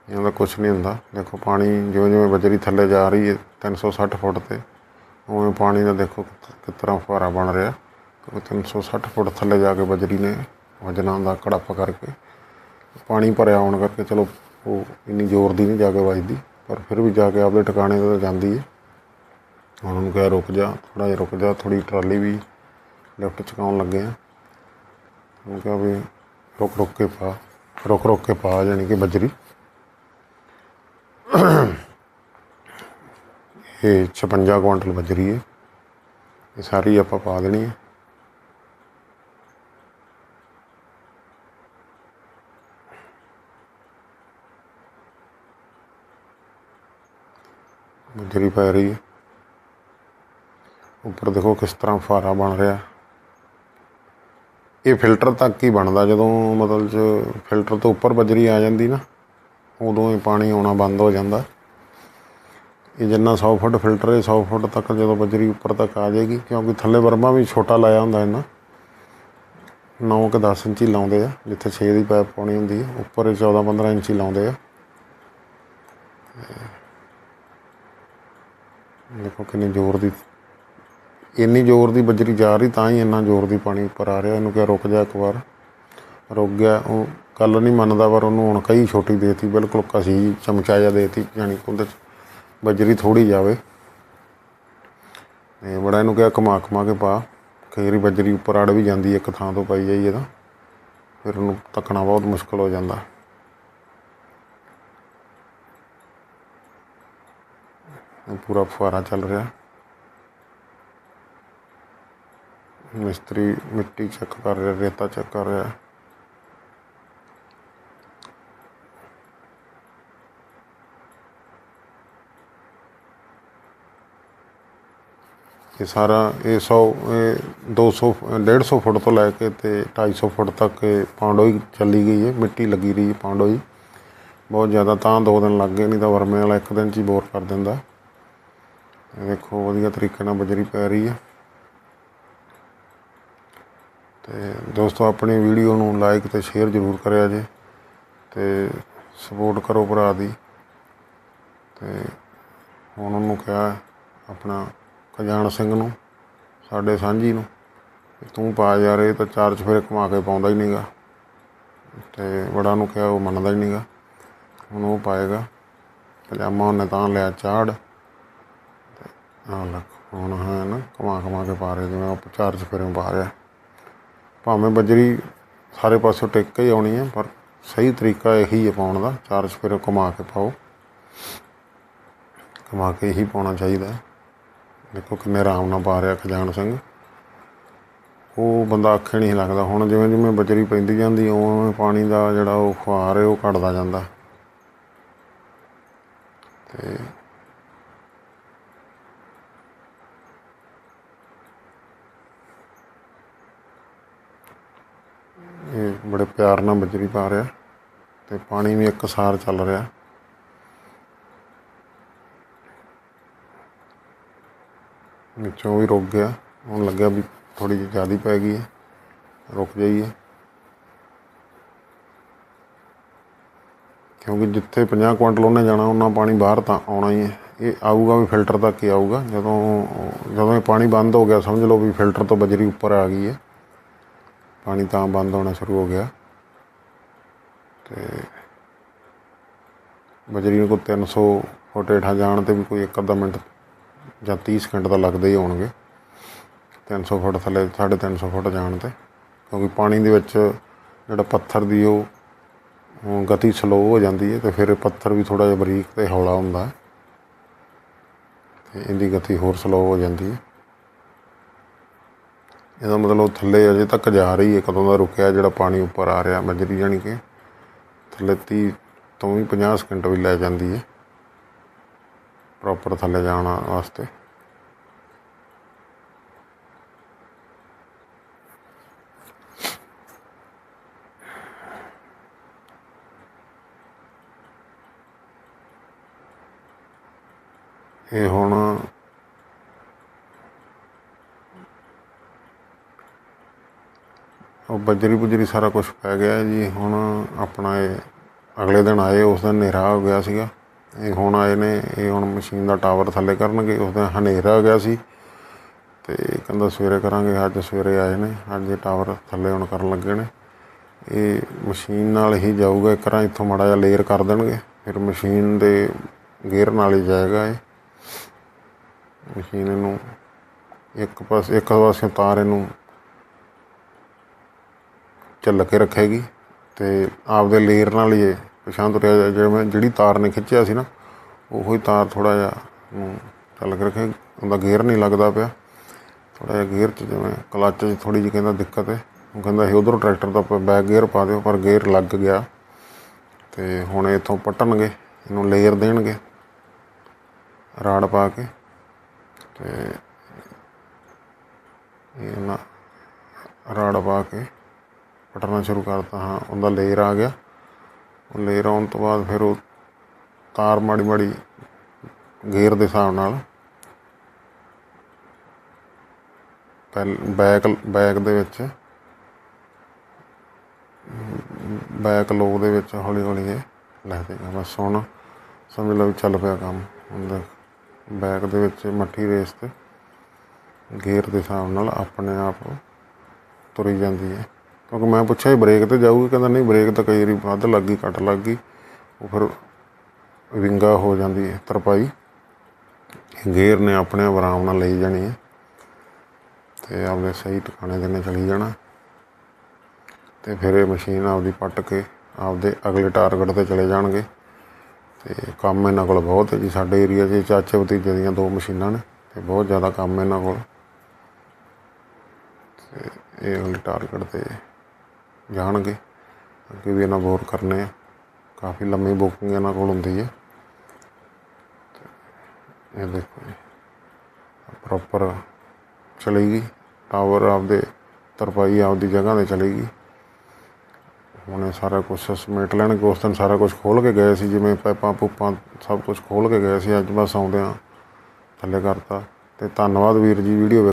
ਇਹਨਾਂ ਦਾ ਕੁਝ ਨਹੀਂ ਹੁੰਦਾ। ਦੇਖੋ, ਪਾਣੀ ਜਿਵੇਂ ਜਿਵੇਂ ਬਜਰੀ ਥੱਲੇ ਜਾ ਰਹੀ ਹੈ 360 ਫੁੱਟ ਤੇ ਉਵੇਂ ਪਾਣੀ ਦਾ ਦੇਖੋ ਕਿਸ ਕਿਸ ਤਰ੍ਹਾਂ ਫੁਹਾਰਾ ਬਣ ਰਿਹਾ। ਕਿਉਂਕਿ 360 ਫੁੱਟ ਥੱਲੇ ਜਾ ਕੇ ਬਜਰੀ ਨੇ ਵਜਨਾਂ ਦਾ ਕੜੱਪ ਕਰਕੇ ਪਾਣੀ ਭਰਿਆ ਹੋਣ ਕਰਕੇ, ਚਲੋ, ਉਹ ਇੰਨੀ ਜ਼ੋਰ ਦੀ ਨਹੀਂ ਜਾ ਕੇ ਵੱਜਦੀ। ਪਰ ਫਿਰ ਵੀ ਜਾ ਕੇ ਆਪਦੇ ਟਿਕਾਣੇ ਤੇ ਜਾਂਦੀ ਹੈ। ਹੁਣ ਉਹਨੂੰ ਕਿਹਾ ਰੁਕ ਜਾ ਥੋੜਾ ਜਿਹਾ ਰੁਕ ਜਾ ਥੋੜੀ ਟਰਾਲੀ ਵੀ ਲਿਫਟ ਚਕਾਉਣ ਲੱਗੇ ਆ। ਉਹਨੂੰ ਕਿਹਾ ਵੀ ਰੁਕ ਰੁਕ ਕੇ ਪਾ, ਰੁਕ ਰੁਕ ਕੇ ਪਾ ਜਾਣੀ ਕਿ ਬਜਰੀ। ਇਹ 56 ਕੁਇੰਟਲ ਬਜਰੀ ਹੈ। ਇਹ ਸਾਰੀ ਆਪਾਂ ਪਾ ਦੇਣੀ ਹੈ। ਬਜਰੀ ਪੈ ਰਹੀ ਹੈ। ਉੱਪਰ ਦੇਖੋ ਕਿਸ ਤਰ੍ਹਾਂ ਫੁਹਾਰਾ ਬਣ ਰਿਹਾ। ਇਹ ਫਿਲਟਰ ਤੱਕ ਹੀ ਬਣਦਾ। ਜਦੋਂ ਮਤਲਬ ਚ ਫਿਲਟਰ ਤੋਂ ਉੱਪਰ ਬਜਰੀ ਆ ਜਾਂਦੀ ਨਾ, ਉਦੋਂ ਹੀ ਪਾਣੀ ਆਉਣਾ ਬੰਦ ਹੋ ਜਾਂਦਾ। ਇਹ ਜਿੰਨਾ 100 ਫੁੱਟ ਫਿਲਟਰ ਹੈ 100 ਫੁੱਟ ਤੱਕ ਜਦੋਂ ਬਜਰੀ ਉੱਪਰ ਤੱਕ ਆ ਜਾਏਗੀ, ਕਿਉਂਕਿ ਥੱਲੇ ਵਰਮਾ ਵੀ ਛੋਟਾ ਲਾਇਆ ਹੁੰਦਾ ਇਹਨਾਂ। 9 ਕਿ 10 ਇੰਚੀ ਲਾਉਂਦੇ ਆ, ਜਿੱਥੇ 6 ਦੀ ਪਾਈਪ ਪਾਉਣੀ ਹੁੰਦੀ ਹੈ। ਉੱਪਰ 14 15 ਇੰਚੀ ਲਾਉਂਦੇ ਆ। ਦੇਖੋ ਕਿੰਨੀ ਜ਼ੋਰ ਦੀ, ਇੰਨੀ ਜ਼ੋਰ ਦੀ ਬਜਰੀ ਜਾ ਰਹੀ ਤਾਂ ਹੀ ਇੰਨਾ ਜ਼ੋਰ ਦੀ ਪਾਣੀ ਉੱਪਰ ਆ ਰਿਹਾ। ਇਹਨੂੰ ਕਿਹਾ ਰੁਕ ਜਾ ਇੱਕ ਵਾਰ। ਰੁਕ ਗਿਆ, ਉਹ ਕੱਲ ਨਹੀਂ ਮੰਨਦਾ, ਪਰ ਉਹਨੂੰ ਹੁਣ ਕਈ ਛੋਟੀ ਦੇਤੀ, ਬਿਲਕੁਲ ਕਸੀ ਚਮਚਾ ਜਿਹਾ ਦੇਤੀ, ਯਾਨੀ ਉਹਦੇ 'ਚ ਬਜਰੀ ਥੋੜੀ ਜਾਵੇ। ਤੇ ਬੜਾ ਇਹਨੂੰ ਕਿਹਾ ਕਮਾ ਕਮਾ ਕੇ ਪਾ। ਕਈ ਵਾਰੀ ਬਜਰੀ ਉੱਪਰ ਅੜ ਵੀ ਜਾਂਦੀ, ਇੱਕ ਥਾਂ ਤੋਂ ਪਾਈ ਜਾਈਏ ਤਾਂ ਫਿਰ ਉਹਨੂੰ ਤੱਕਣਾ ਬਹੁਤ ਮੁਸ਼ਕਲ ਹੋ ਜਾਂਦਾ। ਪੂਰਾ ਫੁਆਰਾ ਚੱਲ ਰਿਹਾ। ਮਿਸਤਰੀ ਮਿੱਟੀ ਚੈੱਕ ਕਰ ਰਿਹਾ, ਰੇਤਾ ਚੈੱਕ ਕਰ ਰਿਹਾ। ਇਹ ਸਾਰਾ ਇਹ 100 ਇਹ 200 150 ਫੁੱਟ ਤੋਂ ਲੈ ਕੇ ਤੇ 250 ਫੁੱਟ ਤੱਕ ਇਹ ਪਾਂਡੋਈ ਚੱਲੀ ਗਈ ਹੈ, ਮਿੱਟੀ ਲੱਗੀ ਰਹੀ ਹੈ ਪਾਂਡੋਈ। ਬਹੁਤ ਜ਼ਿਆਦਾ ਤਾਂ ਦੋ ਦਿਨ ਲੱਗ ਗਏ ਨਹੀਂ ਤਾਂ ਵਰਮੇ ਵਾਲਾ ਇੱਕ ਦਿਨ 'ਚ ਹੀ ਬੋਰ ਕਰ ਦਿੰਦਾ। ਇਹ ਦੇਖੋ, ਵਧੀਆ ਤਰੀਕੇ ਨਾਲ ਬਜਰੀ ਪੈ ਰਹੀ ਹੈ ਤੇ ਦੋਸਤੋ, ਆਪਣੀ ਵੀਡੀਓ ਨੂੰ ਲਾਈਕ ਤੇ ਸ਼ੇਅਰ ਜ਼ਰੂਰ ਕਰਿਆ ਜੇ ਤੇ ਸਪੋਰਟ ਕਰੋ ਭਰਾ ਦੀ। ਤੇ ਹੁਣ ਉਹਨੂੰ ਕਿਹਾ ਆਪਣਾ ਖਜਾਨ ਸਿੰਘ ਨੂੰ, ਸਾਡੇ ਸਾਂਝੀ ਨੂੰ ਤੂੰ ਪਾ ਯਾਰ ਇਹ ਤਾਂ ਚਾਰ ਚਫੇਰੇ ਕਮਾ ਕੇ ਪਾਉਂਦਾ ਹੀ ਨਹੀਂਗਾ ਤੇ ਬੜਾ ਨੂੰ ਕਿਹਾ, ਉਹ ਮੰਨਦਾ ਹੀ ਨਹੀਂਗਾ ਹੁਣ ਉਹ ਪਾਏਗਾ। ਪਜਾਮਾ ਉਹਨੇ ਤਾਂ ਲਿਆ, ਚਾੜ। ਹੁਣ ਹੈ ਨਾ, ਕਮਾ ਕਮਾ ਕੇ ਪਾ ਰਿਹਾ ਜਿਵੇਂ ਉਹ ਚਾਰ ਚਫੇਰੇ ਪਾ ਰਿਹਾ। ਭਾਵੇਂ ਬਜਰੀ ਸਾਰੇ ਪਾਸੋਂ ਟਿਕ ਕੇ ਹੀ ਆਉਣੀ ਹੈ ਪਰ ਸਹੀ ਤਰੀਕਾ ਇਹੀ ਹੈ ਪਾਉਣ ਦਾ, ਚਾਰ ਚਫੇਰੇ ਕਮਾ ਕੇ ਪਾਓ। ਕਮਾ ਕੇ ਹੀ ਪਾਉਣਾ ਚਾਹੀਦਾ ਦੇਖੋ ਕਿੰਨੇ ਆਰਾਮ ਨਾਲ ਪਾ ਰਿਹਾ ਖਜਾਨ ਸਿੰਘ। ਉਹ ਬੰਦਾ ਅੱਖੇ ਨਹੀਂ ਲੱਗਦਾ। ਹੁਣ ਜਿਵੇਂ ਜਿਵੇਂ ਬਜਰੀ ਪੈਂਦੀ ਜਾਂਦੀ, ਉਵੇਂ ਪਾਣੀ ਦਾ ਜਿਹੜਾ ਉਹ ਖੁਆਰ ਹੈ, ਉਹ ਘਟਦਾ ਜਾਂਦਾ। ਤੇ ਇਹ ਬੜੇ ਪਿਆਰ ਨਾਲ ਬਜਰੀ ਪਾ ਰਿਹਾ ਤੇ ਪਾਣੀ ਵੀ ਇੱਕ ਸਾਰ ਚੱਲ ਰਿਹਾ। ਵਿੱਚੋਂ ਵੀ ਰੁਕ ਗਿਆ। ਹੁਣ ਲੱਗਿਆ ਵੀ ਥੋੜੀ ਜਿਹੀ ਜ਼ਿਆਦਾ ਪੈ ਗਈ ਹੈ। ਰੁਕ ਜਾਈਏ ਕਿਉਂਕਿ ਜਿੱਥੇ 50 ਕੁਇੰਟਲ ਉਹਨੇ ਜਾਣਾ ਉਹਨਾਂ ਪਾਣੀ ਬਾਹਰ ਤਾਂ ਆਉਣਾ ਹੀ ਹੈ। ਇਹ ਆਊਗਾ ਵੀ ਫਿਲਟਰ ਤੱਕ ਹੀ ਆਊਗਾ। ਜਦੋਂ ਜਦੋਂ ਇਹ ਪਾਣੀ ਬੰਦ ਹੋ ਗਿਆ, ਸਮਝ ਲਓ ਵੀ ਫਿਲਟਰ ਤੋਂ ਬਜਰੀ ਉੱਪਰ ਆ ਗਈ ਹੈ। ਪਾਣੀ ਤਾਂ ਬੰਦ ਹੋਣਾ ਸ਼ੁਰੂ ਹੋ ਗਿਆ। ਤੇ ਬਜਰੀ ਨੂੰ ਕੋਈ 300 ਫੁੱਟ ਹੇਠਾਂ ਜਾਣ ਤੇ ਵੀ ਕੋਈ ਇੱਕ ਅੱਧਾ ਮਿੰਟ ਜਾਂ 30 ਸਕਿੰਟ ਤਾਂ ਲੱਗਦੇ ਹੀ ਹੋਣਗੇ। 300 ਫੁੱਟ ਥੱਲੇ 350 ਫੁੱਟ ਜਾਣ ਤੇ। ਕਿਉਂਕਿ ਪਾਣੀ ਦੇ ਵਿੱਚ ਜਿਹੜਾ ਪੱਥਰ ਦੀ ਉਹ ਗਤੀ ਸਲੋ ਹੋ ਜਾਂਦੀ ਹੈ ਤੇ ਫਿਰ ਪੱਥਰ ਵੀ ਥੋੜਾ ਜਿਹਾ ਬਰੀਕ ਤੇ ਹੌਲਾ ਹੁੰਦਾ ਹੈ। ਤੇ ਇਹਦੀ ਗਤੀ ਹੋਰ ਸਲੋ ਹੋ ਜਾਂਦੀ ਹੈ। ਇਹਦਾ ਮਤਲਬ ਥੱਲੇ ਅਜੇ ਤੱਕ ਜਾ ਰਹੀ ਹੈ, ਕਦੋਂ ਦਾ ਰੁਕਿਆ, ਜਿਹੜਾ ਪਾਣੀ ਉੱਪਰ ਆ ਰਿਹਾ ਮਜਰੀ ਜਾਣੀ ਕਿ ਥੱਲੇ 30 ਤੋਂ ਵੀ 50 ਸਕਿੰਟ ਵੀ ਲੈ ਜਾਂਦੀ ਹੈ। ਪ੍ਰੋਪਰ ਥੱਲੇ ਜਾਣ ਵਾਸਤੇ। ਇਹ ਹੁਣ ਉਹ ਬਜਰੀ ਬੁਜਰੀ ਸਾਰਾ ਕੁਝ ਪੈ ਗਿਆ ਜੀ। ਹੁਣ ਆਪਣਾ ਇਹ ਅਗਲੇ ਦਿਨ ਆਏ, ਉਸ ਦਿਨ ਹਨੇਰਾ ਹੋ ਗਿਆ ਸੀਗਾ। ਇਹ ਹੁਣ ਆਏ ਨੇ, ਇਹ ਹੁਣ ਮਸ਼ੀਨ ਦਾ ਟਾਵਰ ਥੱਲੇ ਕਰਨਗੇ, ਉਸ ਦਿਨ ਹਨੇਰਾ ਹੋ ਗਿਆ ਸੀ। ਤੇ ਕਹਿੰਦਾ ਸਵੇਰੇ ਕਰਾਂਗੇ, ਅੱਜ ਸਵੇਰੇ ਆਏ ਨੇ, ਅੱਜ ਇਹ ਟਾਵਰ ਥੱਲੇ ਹੁਣ ਕਰਨ ਲੱਗੇ ਨੇ। ਇਹ ਮਸ਼ੀਨ ਨਾਲ ਹੀ ਜਾਊਗਾ, ਇੱਕ ਰਾਂ ਇੱਥੋਂ ਮਾੜਾ ਜਿਹਾ ਲੇਅਰ ਕਰ ਦੇਣਗੇ। ਫਿਰ ਮਸ਼ੀਨ ਦੇ ਗੇਅਰ ਨਾਲ ਹੀ ਜਾਏਗਾ ਇਹ। ਮਸ਼ੀਨ ਨੂੰ ਇੱਕ ਪਾਸੇ ਇੱਕ ਪਾਸੇ ਤਾਰ ਇਹਨੂੰ ਝੱਲ ਕੇ ਰੱਖੇਗੀ ਤੇ ਆਪਦੇ ਲੇਅਰ ਨਾਲ ਹੀ ਇਹ ਪਛਾਣ ਤੁਰਿਆ ਜਾਏ ਜਿਵੇਂ ਜਿਹੜੀ ਤਾਰ ਨੇ ਖਿੱਚਿਆ ਸੀ ਨਾ, ਉਹੋ ਹੀ ਤਾਰ ਥੋੜਾ ਜਿਹਾ ਨੂੰ ਚੱਲ ਕੇ ਰੱਖੇ ਉਹਦਾ ਗੇਅਰ ਨਹੀਂ ਲੱਗਦਾ ਪਿਆ। ਥੋੜਾ ਜਿਹਾ ਗੇਅਰ 'ਚ ਜਿਵੇਂ ਕਲੱਚ 'ਚ ਥੋੜੀ ਜਿਹੀ ਕਹਿੰਦਾ ਦਿੱਕਤ ਹੈ। ਉਹ ਕਹਿੰਦਾ ਸੀ ਉਧਰੋਂ ਟਰੈਕਟਰ ਦਾ ਬੈਕ ਗੇਅਰ ਪਾ ਦਿਓ, ਪਰ ਗੇਅਰ ਲੱਗ ਗਿਆ। ਤੇ ਹੁਣ ਇੱਥੋਂ ਪਟਣਗੇ, ਇਹਨੂੰ ਲੇਅਰ ਦੇਣਗੇ, ਰਾੜ ਪਾ ਕੇ। ਤੇ ਇਹ ਨਾ ਰਾੜ ਪਾ ਕੇ ਪਟਣਾ ਸ਼ੁਰੂ ਕਰਤਾ, ਹਾਂ, ਉਹਦਾ ਲੇਅਰ ਆ ਗਿਆ। ਉਹ ਲੇਅਰ ਆਉਣ ਤੋਂ ਬਾਅਦ ਫਿਰ ਉਹ ਤਾਰ ਮਾੜੀ ਮਾੜੀ ਗੇਅਰ ਦੇ ਹਿਸਾਬ ਨਾਲ ਪਹਿਲ, ਬੈਕ ਬੈਕ ਦੇ ਵਿੱਚ, ਬੈਕ ਲੋਕ ਦੇ ਵਿੱਚ ਹੌਲੀ ਹੌਲੀ ਇਹ ਲੈ ਦੇਗਾ ਬਸ ਹੁਣ ਸਮਝ ਲਓ ਵੀ ਚੱਲ ਪਿਆ ਕੰਮ। ਹੁੰਦਾ ਬੈਕ ਦੇ ਵਿੱਚ ਮੱਠੀ ਰੇਸ ਤੇ ਗੇਅਰ ਦੇ ਹਿਸਾਬ ਨਾਲ ਆਪਣੇ ਆਪ ਤੁਰੀ ਜਾਂਦੀ ਹੈ। ਕਿਉਂਕਿ ਮੈਂ ਪੁੱਛਿਆ ਸੀ ਬ੍ਰੇਕ ਤੇ ਜਾਊਗੀ, ਕਹਿੰਦਾ ਨਹੀਂ ਬ੍ਰੇਕ ਤਾਂ ਕਈ ਵਾਰੀ ਵੱਧ ਲੱਗ ਗਈ, ਘੱਟ ਲੱਗ ਗਈ। ਉਹ ਫਿਰ ਵਿੰਗਾ ਹੋ ਜਾਂਦੀ ਹੈ, ਤਰਪਾਈ। ਗੇਅਰ ਨੇ ਆਪਣੇ ਆਪ ਆਰਾਮ ਨਾਲ ਲਈ ਜਾਣੀ ਹੈ ਤੇ ਆਪਦੇ ਸਹੀ ਟਿਕਾਣੇ ਦੇ ਨੇ ਚਲੀ ਜਾਣਾ। ਤੇ ਫਿਰ ਇਹ ਮਸ਼ੀਨ ਆਪਦੀ ਪੱਟ ਕੇ ਆਪਦੇ ਅਗਲੇ ਟਾਰਗੇਟ ਤੇ ਚਲੇ ਜਾਣਗੇ। ਤੇ ਕੰਮ ਇਹਨਾਂ ਕੋਲ ਬਹੁਤ ਹੈ ਜੀ, ਸਾਡੇ ਏਰੀਆ 'ਚ ਚਾਚੇ ਭਤੀਜੇ ਦੀਆਂ ਦੋ ਮਸ਼ੀਨਾਂ ਨੇ ਤੇ ਬਹੁਤ ਜ਼ਿਆਦਾ ਕੰਮ ਇਹਨਾਂ ਕੋਲ। ਤੇ ਇਹ ਅਗਲੇ ਟਾਰਗੇਟ ਤੇ ਜਾਣਗੇ। ਅੱਗੇ ਵੀ ਇਹਨਾਂ ਬੋਰ ਕਰਨੇ ਆ। ਕਾਫੀ ਲੰਮੀ ਬੁਕਿੰਗ ਇਹਨਾਂ ਕੋਲ ਹੁੰਦੀ ਹੈ ਇਹ ਦੇਖੋ ਪ੍ਰੋਪਰ ਚਲੇਗੀ ਟਾਵਰ ਆਪਦੇ ਤਰਪਾਈ ਆਪਦੀ ਜਗ੍ਹਾ ਤੇ ਚਲੇਗੀ ਹੁਣ ਇਹ ਸਾਰਾ ਕੁਝ ਸਮੇਟ ਲੈਣਗੇ ਉਸ ਦਿਨ ਸਾਰਾ ਕੁਝ ਖੋਲ ਕੇ ਗਏ ਸੀ। ਜਿਵੇਂ ਪਾਈਪਾਂ ਪੂਪਾਂ ਸਭ ਕੁਝ ਖੋਲ ਕੇ ਗਏ ਸੀ। ਅੱਜ ਬਸ ਆਉਂਦੇ ਆ ਥੱਲੇ ਕਰਤਾ। ਤੇ ਧੰਨਵਾਦ ਵੀਰ ਜੀ, ਵੀਡੀਓ